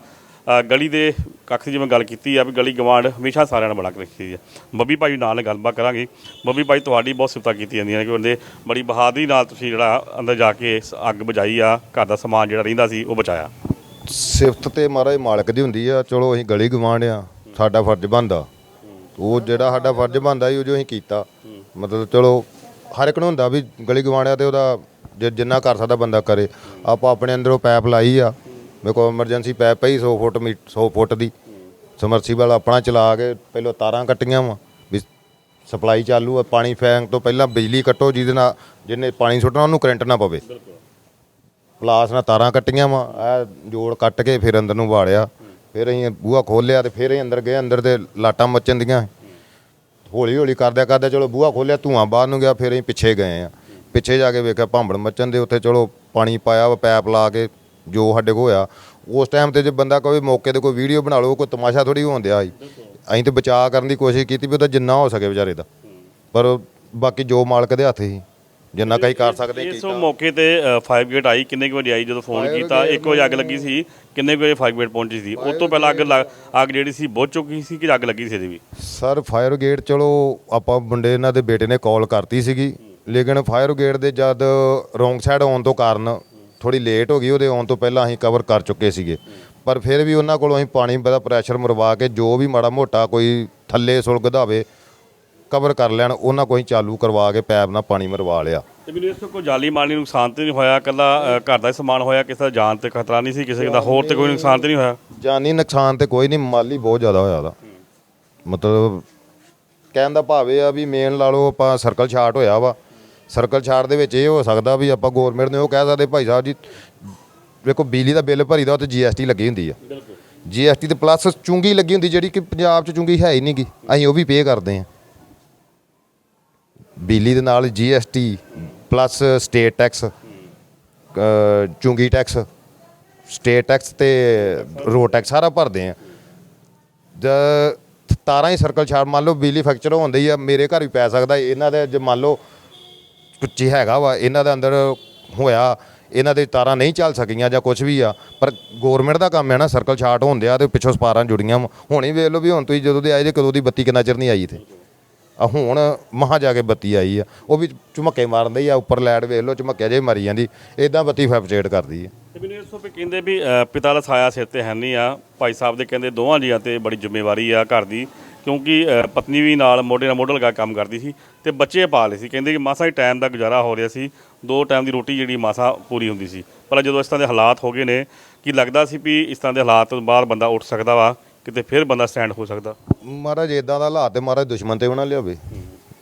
ਗਲੀ ਦੇ ਕੱਖ ਦੀ ਜਿਵੇਂ ਗੱਲ ਕੀਤੀ ਆ ਵੀ ਗਲੀ ਗਵਾਂਢ ਹਮੇਸ਼ਾ ਸਾਰਿਆਂ ਨਾਲ ਬਣਾ ਕੇ ਰੱਖੀ ਦੀ ਆ। ਬੱਬੀ ਭਾਈ ਨਾਲ ਗੱਲਬਾਤ ਕਰਾਂਗੇ। ਬੱਬੀ ਭਾਈ, ਤੁਹਾਡੀ ਬਹੁਤ ਸਿਫਤਾਂ ਕੀਤੀ ਜਾਂਦੀਆਂ ਨੇ ਕਿ ਉਹਦੇ ਬੜੀ ਬਹਾਦਰੀ ਨਾਲ ਤੁਸੀਂ ਜਿਹੜਾ ਅੰਦਰ ਜਾ ਕੇ ਇਸ ਅੱਗ ਬੁਝਾਈ ਆ, ਘਰ ਦਾ ਸਮਾਨ ਜਿਹੜਾ ਰਹਿੰਦਾ ਸੀ, ਉਹ ਬਚਾਇਆ। ਸਿਫਤ ਤੇ ਮਹਾਰਾਜ ਮਾਲਕ ਦੀ ਹੁੰਦੀ ਆ, ਚਲੋ ਅਸੀਂ ਗਲੀ ਗਵਾਂਡ ਆ, ਸਾਡਾ ਫਰਜ਼ ਬਣਦਾ। ਉਹ ਜਿਹੜਾ ਸਾਡਾ ਫਰਜ਼ ਬਣਦਾ ਸੀ, ਉਹ ਜੋ ਅਸੀਂ ਕੀਤਾ। ਮਤਲਬ ਚਲੋ, ਹਰ ਇੱਕ ਨੂੰ ਹੁੰਦਾ ਵੀ ਗਲੀ ਗਵਾਂਢ ਆ ਤੇ ਉਹਦਾ ਜੇ, ਜਿੰਨਾ ਕਰ ਸਕਦਾ ਬੰਦਾ ਕਰੇ। ਆਪਾਂ ਆਪਣੇ ਅੰਦਰੋਂ ਪੈਪ ਲਾਈ ਆ। ਮੇਰੇ ਕੋਲ ਐਮਰਜੈਂਸੀ ਪੈਪ ਪਈ 100 ਫੁੱਟ ਮੀ 100 ਫੁੱਟ ਦੀ। ਸਮਰਸੀਬਲ ਆਪਣਾ ਚਲਾ ਕੇ ਪਹਿਲਾਂ ਤਾਰਾਂ ਕੱਟੀਆਂ ਵਾ, ਵੀ ਸਪਲਾਈ ਚਾਲੂ ਆ, ਪਾਣੀ ਫੈਂਕ ਤੋਂ ਪਹਿਲਾਂ ਬਿਜਲੀ ਕੱਟੋ, ਜਿਹਦੇ ਨਾਲ ਜਿਹਨੇ ਪਾਣੀ ਸੁੱਟਣਾ, ਉਹਨੂੰ ਕਰੰਟ ਨਾ ਪਵੇ। ਪਲਾਸ ਨਾਲ ਤਾਰਾਂ ਕੱਟੀਆਂ ਵਾ ਇਹ ਜੋੜ ਕੱਟ ਕੇ ਫਿਰ ਅੰਦਰ ਨੂੰ ਵਾੜਿਆ। ਫਿਰ ਅਸੀਂ ਬੂਹਾ ਖੋਲਿਆ ਤੇ ਫਿਰ ਅਸੀਂ ਅੰਦਰ ਗਏ, ਅੰਦਰ ਤੇ ਲਾਟਾਂ ਮੱਚਣ ਦੀਆਂ। ਹੌਲੀ ਹੌਲੀ ਕਰਦਿਆਂ ਕਰਦਿਆਂ ਚਲੋ ਬੂਹਾ ਖੋਲਿਆ ਧੂਆਂ ਬਾਹਰ ਨੂੰ ਗਿਆ, ਫਿਰ ਅਸੀਂ ਪਿੱਛੇ ਗਏ ਆ। ਪਿੱਛੇ ਜਾ ਕੇ ਵੇਖਿਆ ਭਾਂਬੜ ਮੱਚਣ ਦੇ, ਉੱਥੇ ਚਲੋ ਪਾਣੀ ਪਾਇਆ ਵਾ, ਪੈਪ ਲਾ ਕੇ ਜੋ ਸਾਡੇ ਕੋਲ ਹੋਇਆ ਉਸ ਟਾਈਮ ਤੇ ਜੇ ਬੰਦਾ ਕੋਈ ਮੌਕੇ ਤੇ ਕੋਈ ਵੀਡੀਓ ਬਣਾ ਲਓ ਕੋਈ ਤਮਾਸ਼ਾ ਥੋੜੀ ਹੋਣ ਦਿਆ ਸੀ। ਅਸੀਂ ਤੇ ਬਚਾਅ ਕਰਨ ਦੀ ਕੋਸ਼ਿਸ਼ ਕੀਤੀ ਵੀ ਉਹਦਾ ਜਿੰਨਾ ਹੋ ਸਕੇ ਵਿਚਾਰੇ ਦਾ। ਪਰ ਬਾਕੀ ਜੋ ਮਾਲਕ ਦੇ ਹੱਥ ਸੀ ਜਿੰਨਾ ਕਈ ਕਰ ਸਕਦੇ ਇਸ ਕੀਤਾ। ਮੌਕੇ ਤੇ ਫਾਇਰ ਬ੍ਰਿਗੇਡ ਆਈ ਕਿੰਨੇ ਕੁ ਵਜੇ ਆਈ ਜਦੋਂ ਫੋਨ ਕੀਤਾ 1 ਵਜੇ ਅੱਗ ਲੱਗੀ ਸੀ ਕਿੰਨੇ ਕੁ ਵਜੇ ਫਾਇਰ ਬ੍ਰਿਗੇਡ ਪਹੁੰਚੀ ਸੀ? ਉਸ ਤੋਂ ਪਹਿਲਾਂ ਅੱਗ ਅੱਗ ਜਿਹੜੀ ਸੀ ਬੁੱਝ ਚੁੱਕੀ ਸੀ ਕਿ ਅੱਗ ਲੱਗੀ ਸੀ ਇਹਦੀ ਵੀ? ਸਰ ਫਾਇਰ ਬ੍ਰਿਗੇਡ ਚਲੋ ਆਪਾਂ ਮੁੰਡੇ ਇਹਨਾਂ ਦੇ ਬੇਟੇ ਨੇ ਕਾਲ ਕਰਤੀ ਸੀਗੀ। ਲੇਕਿਨ ਫਾਇਰ ਬ੍ਰਿਗੇਡ ਦੇ ਜਦ ਰੋਂਗ ਸਾਈਡ ਆਉਣ ਤੋਂ ਕਾਰਨ ਥੋੜੀ ਲੇਟ ਹੋ ਗਈ ਉਹਦੇ ਆਉਣ ਤੋਂ ਪਹਿਲਾਂ ਅਸੀਂ ਕਵਰ ਕਰ ਚੁੱਕੇ ਸੀਗੇ। ਪਰ ਫਿਰ ਵੀ ਉਹਨਾਂ ਕੋਲੋਂ ਅਸੀਂ ਪਾਣੀ ਦਾ ਪ੍ਰੈਸ਼ਰ ਮਰਵਾ ਕੇ ਜੋ ਵੀ ਮਾੜਾ ਮੋਟਾ ਕੋਈ ਥੱਲੇ ਸੁਲਗਦਾ ਹੋਵੇ ਕਵਰ ਕਰ ਲੈਣ ਉਹਨਾਂ ਕੋਈ ਚਾਲੂ ਕਰਵਾ ਕੇ ਪੈਪ ਨਾਲ ਪਾਣੀ ਮਰਵਾ ਲਿਆ। ਤੇ ਮੈਨੂੰ ਇਸ ਤੋਂ ਕੋਈ ਜਾਲੀ ਮਾਲੀ ਨੁਕਸਾਨ ਤੇ ਨਹੀਂ ਹੋਇਆ ਕੱਲਾ ਘਰ ਦਾ ਹੀ ਸਮਾਨ ਹੋਇਆ ਕਿਸੇ ਦਾ ਜਾਨ ਤੇ ਖਤਰਾ ਨਹੀਂ ਸੀ ਕਿਸੇ ਦਾ ਹੋਰ ਤੇ ਕੋਈ ਨੁਕਸਾਨ ਤੇ ਨਹੀਂ ਹੋਇਆ? ਜਾਨੀ ਨੁਕਸਾਨ ਤੇ ਕੋਈ ਨਹੀਂ ਮਾਲੀ ਬਹੁਤ ਜ਼ਿਆਦਾ ਹੋਇਆ ਉਹਦਾ। ਮਤਲਬ ਕਹਿਣ ਦਾ ਭਾਵ ਇਹ ਆ ਵੀ ਮੇਨ ਲਾ ਲਓ ਆਪਾਂ ਸਰਕਲ ਛਾਟ ਹੋਇਆ ਵਾ। ਸਰਕਲ ਛਾੜ ਦੇ ਵਿੱਚ ਇਹ ਹੋ ਸਕਦਾ ਵੀ ਆਪਾਂ ਗਵਰਨਮੈਂਟ ਨੂੰ ਉਹ ਕਹਿ ਸਕਦੇ, ਭਾਈ ਸਾਹਿਬ ਜੀ, ਵੇਖੋ ਬਿਜਲੀ ਦਾ ਬਿੱਲ ਭਰੀਦਾ ਉਹ ਤੇ ਜੀਐਸਟੀ ਲੱਗੀ ਹੁੰਦੀ ਆ। ਜੀਐਸਟੀ ਤੇ ਪਲੱਸ ਚੁੰਗੀ ਲੱਗੀ ਹੁੰਦੀ ਜਿਹੜੀ ਕਿ ਪੰਜਾਬ 'ਚ ਚੁੰਗੀ ਹੈ ਹੀ ਨਹੀਂਗੀ ਅਸੀਂ ਉਹ ਵੀ ਪੇ ਕਰਦੇ ਆ ਬਿਜਲੀ ਦੇ ਨਾਲ ਜੀਐਸਟੀ ਪਲੱਸ ਸਟੇਟ ਟੈਕਸ ਚੁੰਗੀ ਟੈਕਸ ਸਟੇਟ ਟੈਕਸ ਤੇ ਰੋਡ ਟੈਕਸ ਸਾਰਾ ਭਰਦੇ ਆ ਜ, ਤਾਰਾਂ ਹੀ ਸਰਕਲ ਛਾੜ, ਮੰਨ ਲਓ ਬਿਜਲੀ ਫੈਕਚਰ ਹੁੰਦੀ ਹੀ ਆ, ਮੇਰੇ ਘਰ ਵੀ ਪੈ ਸਕਦਾ, ਇਹਨਾਂ ਦੇ ਜੇ ਮੰਨ ਲਓ ਕੁੱਚੀ ਹੈਗਾ ਵਾ, ਇਹਨਾਂ ਦੇ ਅੰਦਰ ਹੋਇਆ, ਇਹਨਾਂ ਦੇ ਤਾਰਾਂ ਨਹੀਂ ਚੱਲ ਸਕੀਆਂ ਜਾਂ ਕੁਝ ਵੀ ਆ, ਪਰ ਗਵਰਨਮੈਂਟ ਦਾ ਕੰਮ ਹੈ ਨਾ ਸਰਕਲ ਸ਼ਾਰਟ ਹੁੰਦੇ ਆ ਤੇ ਪਿੱਛੋਂ ਸਪਾਰਾਂ ਜੁੜੀਆਂ ਵਾਂ। ਹੁਣ ਹੀ ਵੇਖ ਲਓ ਵੀ ਹੁਣ ਤੁਸੀਂ ਜਦੋਂ ਦੇ ਆਏ ਜੇ, ਕਦੋਂ ਦੀ ਬੱਤੀ ਕਿੰਨਾ ਚਿਰ ਨਹੀਂ ਆਈ ਇੱਥੇ? ਆ ਹੁਣ ਮਹਾ ਜਾ ਕੇ ਬੱਤੀ ਆਈ ਆ। ਉਹ ਵੀ ਝੁਮੱਕੇ ਮਾਰਦੇ ਹੀ ਆ, ਉੱਪਰ ਲਾਈਟ ਵੇਖ ਲਓ ਝੁਮੱਕੇ ਜੇ ਮਰੀ ਜਾਂਦੀ ਇਦਾਂ ਬੱਤੀ ਫੈਬਰੇਟ ਕਰਦੀ ਹੈ ਤੇ ਮੈਨੂੰ ਇਸ ਤੋਂ ਵੀ ਕਹਿੰਦੇ ਵੀ ਪਿਤਾ ਦਾ ਸਾਇਆ ਸਿਰ ਤੇ ਹੈ ਨਹੀਂ ਆ। ਭਾਈ ਸਾਹਿਬ ਦੇ ਕਹਿੰਦੇ ਦੋਵਾਂ ਜੀਆਂ ਤੇ ਬੜੀ ਜ਼ਿੰਮੇਵਾਰੀ ਆ ਘਰ ਦੀ। ਕਿਉਂਕਿ ਅ, ਪਤਨੀ ਵੀ ਨਾਲ ਮੋਢੇ ਨਾਲ ਮੋਢਾ ਲਗਾ ਕੇ ਕੰਮ ਕਰਦੀ ਸੀ ਤੇ ਬੱਚੇ ਪਾਲ ਲਏ ਸੀ। ਕਹਿੰਦੇ ਕਿ ਮਾਸਾ ਹੀ ਟਾਈਮ ਦਾ ਗੁਜ਼ਾਰਾ ਹੋ ਰਿਹਾ ਸੀ। ਦੋ ਟਾਈਮ ਦੀ ਰੋਟੀ ਜਿਹੜੀ ਮਾਸਾ ਪੂਰੀ ਹੁੰਦੀ ਸੀ। ਪਰ ਜਦੋਂ ਇਸ ਤਰ੍ਹਾਂ ਦੇ ਹਾਲਾਤ ਹੋ ਗਏ ਨੇ ਕਿ ਲੱਗਦਾ ਸੀ ਵੀ ਇਸ ਤਰ੍ਹਾਂ ਦੇ ਹਾਲਾਤ ਤੋਂ ਬਾਅਦ ਬੰਦਾ ਉੱਠ ਸਕਦਾ ਵਾ ਕਿਤੇ ਫਿਰ ਬੰਦਾ ਸਟੈਂਡ ਹੋ ਸਕਦਾ? ਮਹਾਰਾਜ ਇਦਾਂ ਦਾ ਹਾਲਾਤ ਤੇ ਮਹਾਰਾਜ ਦੁਸ਼ਮਣ ਤੇ ਬਣਾ ਲਿਆਵੇ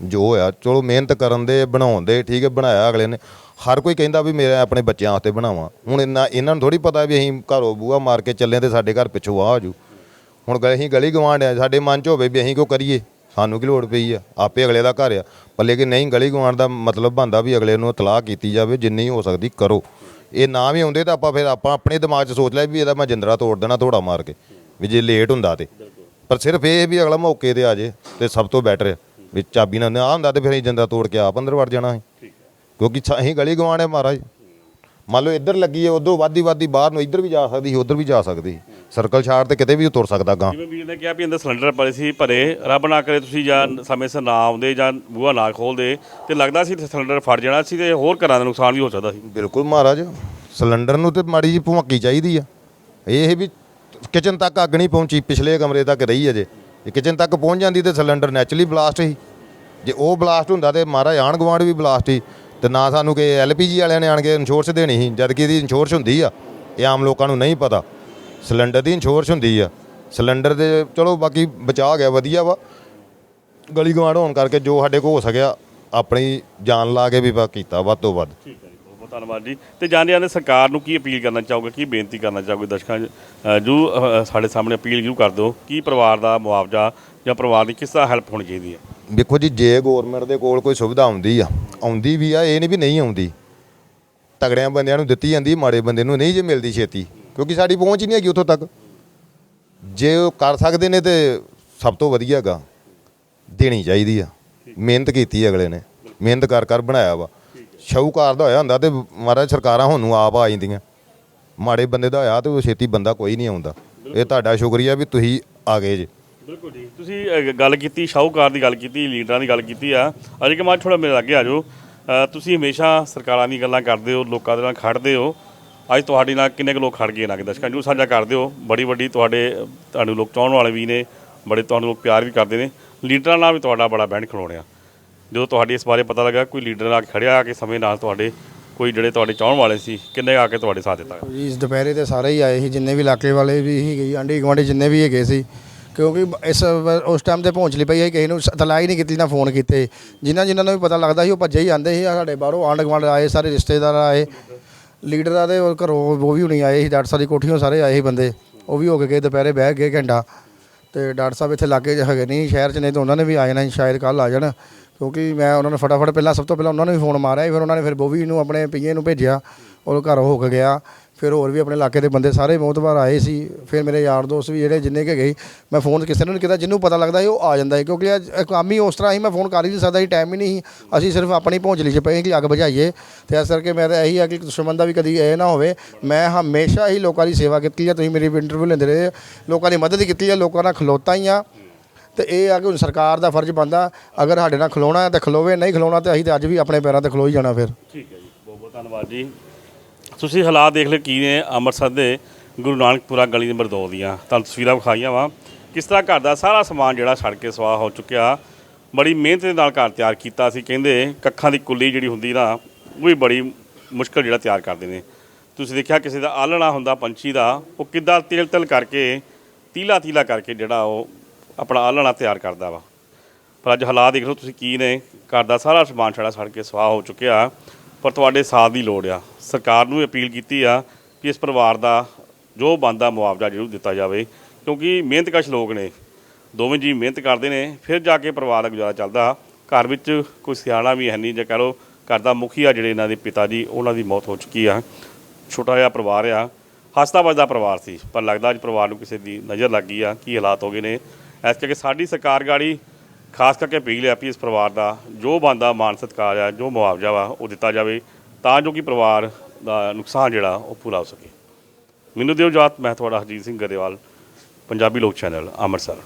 ਜੋ ਹੋਇਆ ਚਲੋ ਮਿਹਨਤ ਕਰਨ ਦੇ ਬਣਾਉਣ ਦੇ ਠੀਕ ਹੈ ਬਣਾਇਆ ਅਗਲੇ ਨੇ। ਹਰ ਕੋਈ ਕਹਿੰਦਾ ਵੀ ਮੇਰੇ ਆਪਣੇ ਬੱਚਿਆਂ ਵਾਸਤੇ ਬਣਾਵਾਂ। ਹੁਣ ਇਹਨਾਂ ਇਹਨਾਂ ਨੂੰ ਥੋੜੀ ਪਤਾ ਵੀ ਅਸੀਂ ਘਰੋਂ ਬੂਹਾ ਮਾਰ ਕੇ ਚੱਲੇ ਤੇ ਸਾਡੇ ਘਰ ਪਿੱਛੋਂ ਆ ਜੂ ਹੁਣ ਗਏ ਅਸੀਂ ਗਲੀ ਗਵਾਂਢ ਆ ਸਾਡੇ ਮਨ 'ਚ ਹੋਵੇ ਵੀ ਅਸੀਂ ਕਿਉਂ ਕਰੀਏ? ਸਾਨੂੰ ਕੀ ਲੋੜ ਪਈ ਆ? ਆਪੇ ਅਗਲੇ ਦਾ ਘਰ ਆ। ਪਰ ਲੇਕਿਨ ਨਹੀਂ ਗਲੀ ਗਵਾਣ ਦਾ ਮਤਲਬ ਬੰਦਾ ਵੀ ਅਗਲੇ ਨੂੰ ਇਤਲਾਹ ਕੀਤੀ ਜਾਵੇ ਜਿੰਨੀ ਹੋ ਸਕਦੀ ਕਰੋ। ਇਹ ਨਾ ਵੀ ਆਉਂਦੇ ਤਾਂ ਆਪਾਂ ਫਿਰ ਆਪਾਂ ਆਪਣੇ ਦਿਮਾਗ 'ਚ ਸੋਚ ਲਿਆ ਵੀ ਇਹਦਾ ਮੈਂ ਜਿੰਦਰਾ ਤੋੜ ਦੇਣਾ ਥੋੜਾ ਮਾਰ ਕੇ ਵੀ ਜੇ ਲੇਟ ਹੁੰਦਾ ਤੇ। ਪਰ ਸਿਰਫ ਇਹ ਵੀ ਅਗਲਾ ਮੌਕੇ ਤੇ ਆ ਜੇ ਤੇ ਸਭ ਤੋਂ ਬੈਟਰ ਹੈ ਵੀ ਚਾਬੀ ਨਾਲ ਆ ਹੁੰਦਾ ਤੇ ਫਿਰ ਜਿੰਦਰਾ ਤੋੜ ਕੇ ਆਪ ਅੰਦਰ ਵੜ ਜਾਣਾ ਸੀ ਕਿਉਂਕਿ ਅਸੀਂ ਗਲੀ ਗਵਾਣੇ ਮਹਾਰਾਜ। ਮੰਨ ਲਓ ਇੱਧਰ ਲੱਗੀ ਹੈ ਉਧਰੋਂ ਵਾਦੀ ਵਾਦੀ ਬਾਹਰ ਨੂੰ ਇੱਧਰ ਵੀ ਜਾ ਸਕਦੀ ਸੀ ਉਧਰ ਵੀ ਜਾ ਸਕਦੀ ਸਰਕਲ ਛਾੜ ਤੇ ਕਿਤੇ ਵੀ ਤੁਰ ਸਕਦਾ ਗਾਂ। ਜਿਵੇਂ ਵੀਰ ਨੇ ਕਿਹਾ ਵੀ ਅੰਦਰ ਸਿਲੰਡਰ ਪਏ ਸੀ ਭਰੇ ਰੱਬ ਨਾ ਕਰੇ ਤੁਸੀਂ ਜਾਂ ਸਮੇਂ ਸਿਰ ਨਾ ਆਉਂਦੇ ਜਾਂ ਬੂਹਾ ਨਾ ਖੋਲਦੇ ਤੇ ਲੱਗਦਾ ਸੀ ਸਿਲੰਡਰ ਫਟ ਜਾਣਾ ਸੀ ਤੇ ਹੋਰ ਘਰਾਂ ਦਾ ਨੁਕਸਾਨ ਵੀ ਹੋ ਸਕਦਾ ਸੀ। ਬਿਲਕੁਲ ਮਹਾਰਾਜ ਸਿਲੰਡਰ ਨੂੰ ਤੇ ਮਾੜੀ ਜੀ ਭੁਮੱਕੀ ਚਾਹੀਦੀ ਆ। ਇਹ ਵੀ ਕਿਚਨ ਤੱਕ ਅੱਗ ਨਹੀਂ ਪਹੁੰਚੀ ਪਿਛਲੇ ਕਮਰੇ ਤੱਕ ਰਹੀ ਅਜੇ ਇਹ ਕਿਚਨ ਤੱਕ ਪਹੁੰਚ ਜਾਂਦੀ ਤੇ ਸਿਲੰਡਰ ਨੈਚੁਰਲੀ ਬਲਾਸਟ ਸੀ। ਜੇ ਉਹ ਬਲਾਸਟ ਹੁੰਦਾ ਤੇ ਮਹਾਰਾਜ ਆਣ ਗਵਾਂਡ ਵੀ ਬਲਾਸਟ ਸੀ। ਤੇ ਨਾ ਸਾਨੂੰ ਕਿ ਐਲਪੀਜੀ ਵਾਲਿਆਂ ਨੇ ਆਣ ਕੇ ਇੰਸ਼ੋਰੈਂਸ ਦੇਣੀ ਸੀ, ਜਦ ਕਿ ਇਹਦੀ ਇੰਸ਼ੋਰੈਂਸ ਹੁੰਦੀ ਆ। ਇਹ ਆਮ ਲੋਕਾਂ ਨੂੰ ਨਹੀਂ ਪਤਾ। ਸਿਲੰਡਰ ਦੀ ਇੰਸ਼ੋਰੈਂਸ ਹੁੰਦੀ ਆ। ਸਿਲੰਡਰ ਦੇ, ਚਲੋ ਬਾਕੀ ਬਚਾ ਗਿਆ, ਵਧੀਆ ਵਾ। ਗਲੀ ਗਵਾਂਡ ਹੋਣ ਕਰਕੇ ਜੋ ਸਾਡੇ ਕੋਲ ਹੋ ਸਕਿਆ, ਆਪਣੀ ਜਾਨ ਲਾ ਕੇ ਵੀ ਬਾ ਕੀਤਾ, ਵੱਧ ਤੋਂ ਵੱਧ। ਠੀਕ ਹੈ ਬਹੁਤ ਧੰਨਵਾਦ ਜੀ। ਤੇ ਜਾਂਦੇ ਜਾਂਦੇ ਸਰਕਾਰ ਨੂੰ ਕੀ ਅਪੀਲ ਕਰਨਾ ਚਾਹੋਗੇ? ਕੀ ਬੇਨਤੀ ਕਰਨਾ ਚਾਹੋਗੇ ਦਰਸ਼ਕਾਂ 'ਚ? ਅ, ਜੋ ਅ, ਸਾਡੇ ਸਾਹਮਣੇ ਅਪੀਲ ਜਰੂਰ ਕਰ ਦਿਓ ਕੀ ਪਰਿਵਾਰ ਦਾ ਮੁਆਵਜ਼ਾ ਜਾਂ ਪਰਿਵਾਰ ਦੀ ਕਿਸ ਤਰ੍ਹਾਂ ਹੈਲਪ ਹੋਣੀ ਚਾਹੀਦੀ ਹੈ। ਦੇਖੋ ਜੀ ਜੇ ਗਵਰਨਮੈਂਟ ਦੇ ਕੋਲ ਕੋਈ ਸੁਵਿਧਾ ਆਉਂਦੀ ਆ ਆਉਂਦੀ ਵੀ ਆ ਇਹ ਨਹੀਂ ਵੀ ਨਹੀਂ ਆਉਂਦੀ। ਤਗੜਿਆਂ ਬੰਦਿਆਂ ਨੂੰ ਦਿੱਤੀ ਜਾਂਦੀ ਮਾੜੇ ਬੰਦੇ ਨੂੰ ਨਹੀਂ ਜੇ ਮਿਲਦੀ ਛੇਤੀ ਕਿਉਂਕਿ ਸਾਡੀ ਪਹੁੰਚ ਹੀ ਨਹੀਂ ਹੈਗੀ ਉੱਥੋਂ ਤੱਕ। ਜੇ ਉਹ ਕਰ ਸਕਦੇ ਨੇ ਤੇ ਸਭ ਤੋਂ ਵਧੀਆ ਗਾ ਦੇਣੀ ਚਾਹੀਦੀ ਆ। ਮਿਹਨਤ ਕੀਤੀ ਅਗਲੇ ਨੇ ਮਿਹਨਤ ਕਰ ਕਰ ਬਣਾਇਆ ਵਾ। ਸ਼ਾਹੂਕਾਰ ਦਾ ਹੋਇਆ ਹੁੰਦਾ ਤੇ ਮਹਾਰਾਜ ਸਰਕਾਰਾਂ ਹੁਣ ਨੂੰ ਆਪ ਆ ਜਾਂਦੀਆਂ। ਮਾੜੇ ਬੰਦੇ ਦਾ ਹੋਇਆ ਤੇ ਉਹ ਛੇਤੀ ਬੰਦਾ ਕੋਈ ਨਹੀਂ ਆਉਂਦਾ। ਇਹ ਤੁਹਾਡਾ ਸ਼ੁਕਰੀਆ ਵੀ ਤੁਸੀਂ ਆ ਗਏ ਜੇ। ਬਿਲਕੁਲ ਜੀ। ਤੁਸੀਂ ਅ, ਗੱਲ ਕੀਤੀ ਸ਼ਾਹੂਕਾਰ ਦੀ ਗੱਲ ਕੀਤੀ ਲੀਡਰਾਂ ਦੀ ਗੱਲ ਕੀਤੀ ਆ। ਅਜੇ ਕਿ ਮੈਂ ਥੋੜਾ ਮੇਰੇ ਲੱਗੇ ਆ ਜਾਓ। ਅ, ਤੁਸੀਂ ਹਮੇਸ਼ਾ ਸਰਕਾਰਾਂ ਦੀ ਗੱਲਾਂ ਕਰਦੇ ਹੋ ਲੋਕਾਂ ਦੇ ਨਾਲ ਖੜਦੇ ਹੋ। ਅੱਜ ਤੁਹਾਡੇ ਨਾਲ ਕਿੰਨੇ ਕੁ ਲੋਕ ਖੜ ਗਏ ਨਾ? ਕਿ ਦਰਸ਼ਕਾਂ ਨੂੰ ਸਾਂਝਾ ਕਰਦੇ ਹੋ ਬੜੀ ਵੱਡੀ ਤੁਹਾਡੇ ਤੁਹਾਨੂੰ ਲੋਕ ਚਾਹਣ ਵਾਲੇ ਵੀ ਨੇ ਬੜੇ ਤੁਹਾਨੂੰ ਲੋਕ ਪਿਆਰ ਵੀ ਕਰਦੇ ਨੇ। ਲੀਡਰਾਂ ਨਾਲ ਵੀ ਤੁਹਾਡਾ ਬੜਾ ਬੈਂਡ ਖਲੋਣਿਆ। ਜਦੋਂ ਤੁਹਾਡੀ ਇਸ ਬਾਰੇ ਪਤਾ ਲੱਗਾ, ਕੋਈ ਲੀਡਰ ਆ ਕੇ ਖੜਿਆ, ਆ ਕੇ ਸਮੇਂ ਨਾਲ ਤੁਹਾਡੇ, ਕੋਈ ਜਿਹੜੇ ਤੁਹਾਡੇ ਚਾਹਣ ਵਾਲੇ ਸੀ, ਕਿੰਨੇ ਆ ਕੇ ਤੁਹਾਡੇ ਸਾਥ ਦਿੱਤਾ? ਜੀ, ਇਸ ਦੁਪਹਿਰੇ ਤੇ ਸਾਰੇ ਹੀ ਆਏ ਸੀ, ਜਿੰਨੇ ਵੀ ਇਲਾਕੇ ਵਾਲੇ ਵੀ ਸੀਗੇ, ਆਂਢੀ ਗੁਆਂਢੀ ਜਿੰਨੇ ਵੀ ਹੈਗੇ ਸੀ, ਕਿਉਂਕਿ ਇਸ ਉਸ ਟਾਈਮ ਤੇ ਪਹੁੰਚ ਲਈ ਪਈ ਹੈ, ਕਿਸੇ ਨੂੰ ਤਲਾਈ ਹੀ ਨਹੀਂ ਕੀਤੀ, ਨਾ ਫੋਨ ਕੀਤੇ। ਜਿਨ੍ਹਾਂ ਜਿਨ੍ਹਾਂ ਨੂੰ ਵੀ ਪਤਾ ਲੱਗਦਾ ਸੀ, ਉਹ ਭੱਜੇ ਹੀ ਆਂਦੇ ਸੀ ਸਾਡੇ ਬਾਹਰੋਂ ਆਂਢ ਗੁਆਂਢ ਆਏ, ਸਾਰੇ ਰਿਸ਼ਤੇਦਾਰ ਆਏ। ਲੀਡਰਾਂ ਦੇ ਘਰੋਂ ਉਹ ਵੀ ਹੁਣੀ ਆਏ ਸੀ, ਡਾਕਟਰ ਸਾਹਿਬ ਦੀ ਕੋਠੀਓਂ ਸਾਰੇ ਆਏ ਸੀ ਬੰਦੇ, ਉਹ ਵੀ ਹੋ ਕੇ ਗਏ ਦੁਪਹਿਰੇ, ਬਹਿ ਗਏ ਘੰਟਾ। ਤੇ ਡਾਕਟਰ ਸਾਹਿਬ ਇੱਥੇ ਲਾਗੇ 'ਚ ਹੈਗੇ ਨਹੀਂ, ਸ਼ਹਿਰ 'ਚ ਨਹੀਂ ਤਾਂ ਉਹਨਾਂ ਨੇ ਵੀ ਆ ਜਾਣਾ ਸ਼ਾਇਦ ਕੱਲ ਆ ਜਾਣ। ਕਿਉਂਕਿ ਮੈਂ ਉਹਨਾਂ ਨੂੰ ਫਟਾਫਟ ਪਹਿਲਾਂ ਸਭ ਤੋਂ ਪਹਿਲਾਂ ਉਹਨਾਂ ਨੂੰ ਵੀ ਫੋਨ ਮਾਰਿਆ ਫਿਰ ਉਹਨਾਂ ਨੇ ਫਿਰ ਬੋਵੀ ਨੂੰ, ਆਪਣੇ ਪੀਏ ਨੂੰ ਭੇਜਿਆ, ਉਹ ਘਰ ਹੋ ਕੇ ਗਿਆ। ਫਿਰ ਹੋਰ ਵੀ ਆਪਣੇ ਇਲਾਕੇ ਦੇ ਬੰਦੇ ਸਾਰੇ ਬਹੁਤ ਵਾਰ ਆਏ ਸੀ। ਫਿਰ ਮੇਰੇ ਯਾਰ ਦੋਸਤ ਵੀ ਜਿਹੜੇ ਜਿੰਨੇ ਕਿ ਗਏ, ਮੈਂ ਫੋਨ ਕਿਸੇ ਨੂੰ ਨਹੀਂ ਕੀਤਾ, ਜਿਹਨੂੰ ਪਤਾ ਲੱਗਦਾ ਸੀ ਉਹ ਆ ਜਾਂਦਾ ਸੀ। ਕਿਉਂਕਿ ਅੱਜ ਕੰਮ ਹੀ ਉਸ ਤਰ੍ਹਾਂ ਹੀ ਮੈਂ ਫੋਨ ਕਰ ਹੀ ਨਹੀਂ ਸਕਦਾ ਸੀ ਟਾਈਮ ਹੀ ਨਹੀਂ ਸੀ। ਅਸੀਂ ਸਿਰਫ ਆਪਣੀ ਪਹੁੰਚ ਲਈ ਚ ਪਏ ਕਿ ਅੱਗ ਬੁਝਾਈਏ। ਤੇ ਇਸ ਕਰਕੇ ਮੈਂ ਤਾਂ ਇਹੀ ਆ ਕਿ ਦੁਸ਼ਮਣ ਦਾ ਵੀ ਕਦੀ ਇਹ ਨਾ ਹੋਵੇ। ਮੈਂ ਹਮੇਸ਼ਾ ਹੀ ਲੋਕਾਂ ਦੀ ਸੇਵਾ ਕੀਤੀ ਹੈ ਤੁਸੀਂ ਮੇਰੀ ਇੰਟਰਵਿਊ ਲੈਂਦੇ ਰਹੇ, ਲੋਕਾਂ ਦੀ ਮਦਦ ਕੀਤੀ ਹੈ ਲੋਕਾਂ ਨਾਲ ਖਲੋਤਾ ਹੀ ਆ। ਤੇ ਇਹ ਆ ਕਿ ਹੁਣ ਸਰਕਾਰ ਦਾ ਫਰਜ਼ ਬਣਦਾ, ਅਗਰ ਸਾਡੇ ਨਾਲ ਖਲੋਣਾ ਹੈ ਤਾਂ ਖਲੋਵੇ, ਨਹੀਂ ਖਲੋਣਾ ਤੇ ਅਸੀਂ ਤੇ ਅੱਜ ਵੀ ਆਪਣੇ ਪੈਰਾਂ ਤੇ ਖਲੋ ਹੀ ਜਾਣਾ ਫਿਰ। ਠੀਕ ਹੈ ਜੀ, ਬਹੁਤ ਬਹੁਤ ਧੰਨਵਾਦ ਜੀ। ਤੁਸੀਂ ਹਾਲਾਤ ਦੇਖ ਲਓ ਕੀ ਨੇ ਅੰਮ੍ਰਿਤਸਰ ਦੇ ਗੁਰੂ ਨਾਨਕਪੁਰਾ ਗਲੀ ਨੰਬਰ 2 ਦੀਆਂ। ਤੁਹਾਨੂੰ ਤਸਵੀਰਾਂ ਵਿਖਾਈਆਂ ਵਾ। ਕਿਸ ਤਰ੍ਹਾਂ ਘਰ ਦਾ ਸਾਰਾ ਸਮਾਨ ਜਿਹੜਾ ਸੜ ਕੇ ਸਵਾਹ ਹੋ ਚੁੱਕਿਆ, ਬੜੀ ਮਿਹਨਤ ਦੇ ਨਾਲ ਘਰ ਤਿਆਰ ਕੀਤਾ ਸੀ। ਕਹਿੰਦੇ ਕੱਖਾਂ ਦੀ ਕੁੱਲੀ ਜਿਹੜੀ ਹੁੰਦੀ ਨਾ, ਉਹ ਵੀ ਬੜੀ ਮੁਸ਼ਕਲ ਜਿਹੜਾ ਤਿਆਰ ਕਰਦੇ ਨੇ। ਤੁਸੀਂ ਦੇਖਿਆ ਕਿਸੇ ਦਾ ਆਲਣਾ ਹੁੰਦਾ ਪੰਛੀ ਦਾ, ਉਹ ਕਿੱਦਾਂ ਤਿਲ ਤਿਲ ਕਰਕੇ ਤੀਲਾ ਤੀਲਾ ਕਰਕੇ ਜਿਹੜਾ ਉਹ ਆਪਣਾ ਆਲਣਾ ਤਿਆਰ ਕਰਦਾ ਵਾ। ਪਰ ਅੱਜ ਹਾਲਾਤ ਦੇਖ ਲਓ ਤੁਸੀਂ ਕੀ ਨੇ। ਘਰ ਦਾ ਸਾਰਾ ਸਮਾਨ ਛੜਾ ਸੜ ਕੇ ਸਵਾਹ ਹੋ ਚੁੱਕਿਆ। ਪਰ ਤੁਹਾਡੇ ਸਾਥ ਦੀ ਲੋੜ ਆ। ਸਰਕਾਰ ਨੂੰ ਅਪੀਲ ਕੀਤੀ ਆ ਕਿ ਇਸ ਪਰਿਵਾਰ ਦਾ ਜੋ ਬਣਦਾ ਮੁਆਵਜ਼ਾ ਜ਼ਰੂਰ ਦਿੱਤਾ ਜਾਵੇ। ਕਿਉਂਕਿ ਮਿਹਨਤਕਸ਼ ਲੋਕ ਨੇ। ਦੋਵੇਂ ਜੀ ਮਿਹਨਤ ਕਰਦੇ ਨੇ। ਫਿਰ ਜਾ ਕੇ ਪਰਿਵਾਰ ਦਾ ਗੁਜ਼ਾਰਾ ਚੱਲਦਾ। ਘਰ ਵਿੱਚ ਕੋਈ ਸਿਆਣਾ ਵੀ ਹੈ ਨਹੀਂ ਜੇ ਕਹ ਲਓ ਘਰ ਦਾ ਮੁਖੀਆ ਜਿਹੜੇ ਇਹਨਾਂ ਦੇ ਪਿਤਾ ਜੀ, ਉਹਨਾਂ ਦੀ ਮੌਤ ਹੋ ਚੁੱਕੀ ਆ। ਛੋਟਾ ਜਿਹਾ ਪਰਿਵਾਰ ਆ। ਹੱਸਦਾ ਵੱਜਦਾ ਪਰਿਵਾਰ ਸੀ। ਪਰ ਲੱਗਦਾ ਅੱਜ ਪਰਿਵਾਰ ਨੂੰ ਕਿਸੇ ਦੀ ਨਜ਼ਰ ਲੱਗ ਗਈ ਆ। ਕੀ ਹਾਲਾਤ ਹੋ ਗਏ ਨੇ। ਇਸ ਕਰਕੇ ਸਾਡੀ ਸਰਕਾਰ ਗਾੜੀ ਖਾਸ ਕਰਕੇ ਅਪੀਲ ਹੈ ਵੀ ਇਸ ਪਰਿਵਾਰ ਦਾ ਜੋ ਬੰਦਾ ਮਾਨ ਸਤਿਕਾਰ ਆ ਜੋ ਮੁਆਵਜ਼ਾ ਵਾ, ਉਹ ਦਿੱਤਾ ਜਾਵੇ ਤਾਂ ਜੋ ਕਿ ਪਰਿਵਾਰ ਦਾ ਨੁਕਸਾਨ ਜਿਹੜਾ, ਉਹ ਪੂਰਾ ਹੋ ਸਕੇ। ਮੈਨੂੰ ਦਿਓ ਜਾਤ ਮੈਂ ਤੁਹਾਡਾ ਹਰਜੀਤ ਸਿੰਘ ਗਰੇਵਾਲ, ਪੰਜਾਬੀ ਲੋਕ ਚੈਨਲ, ਅੰਮ੍ਰਿਤਸਰ।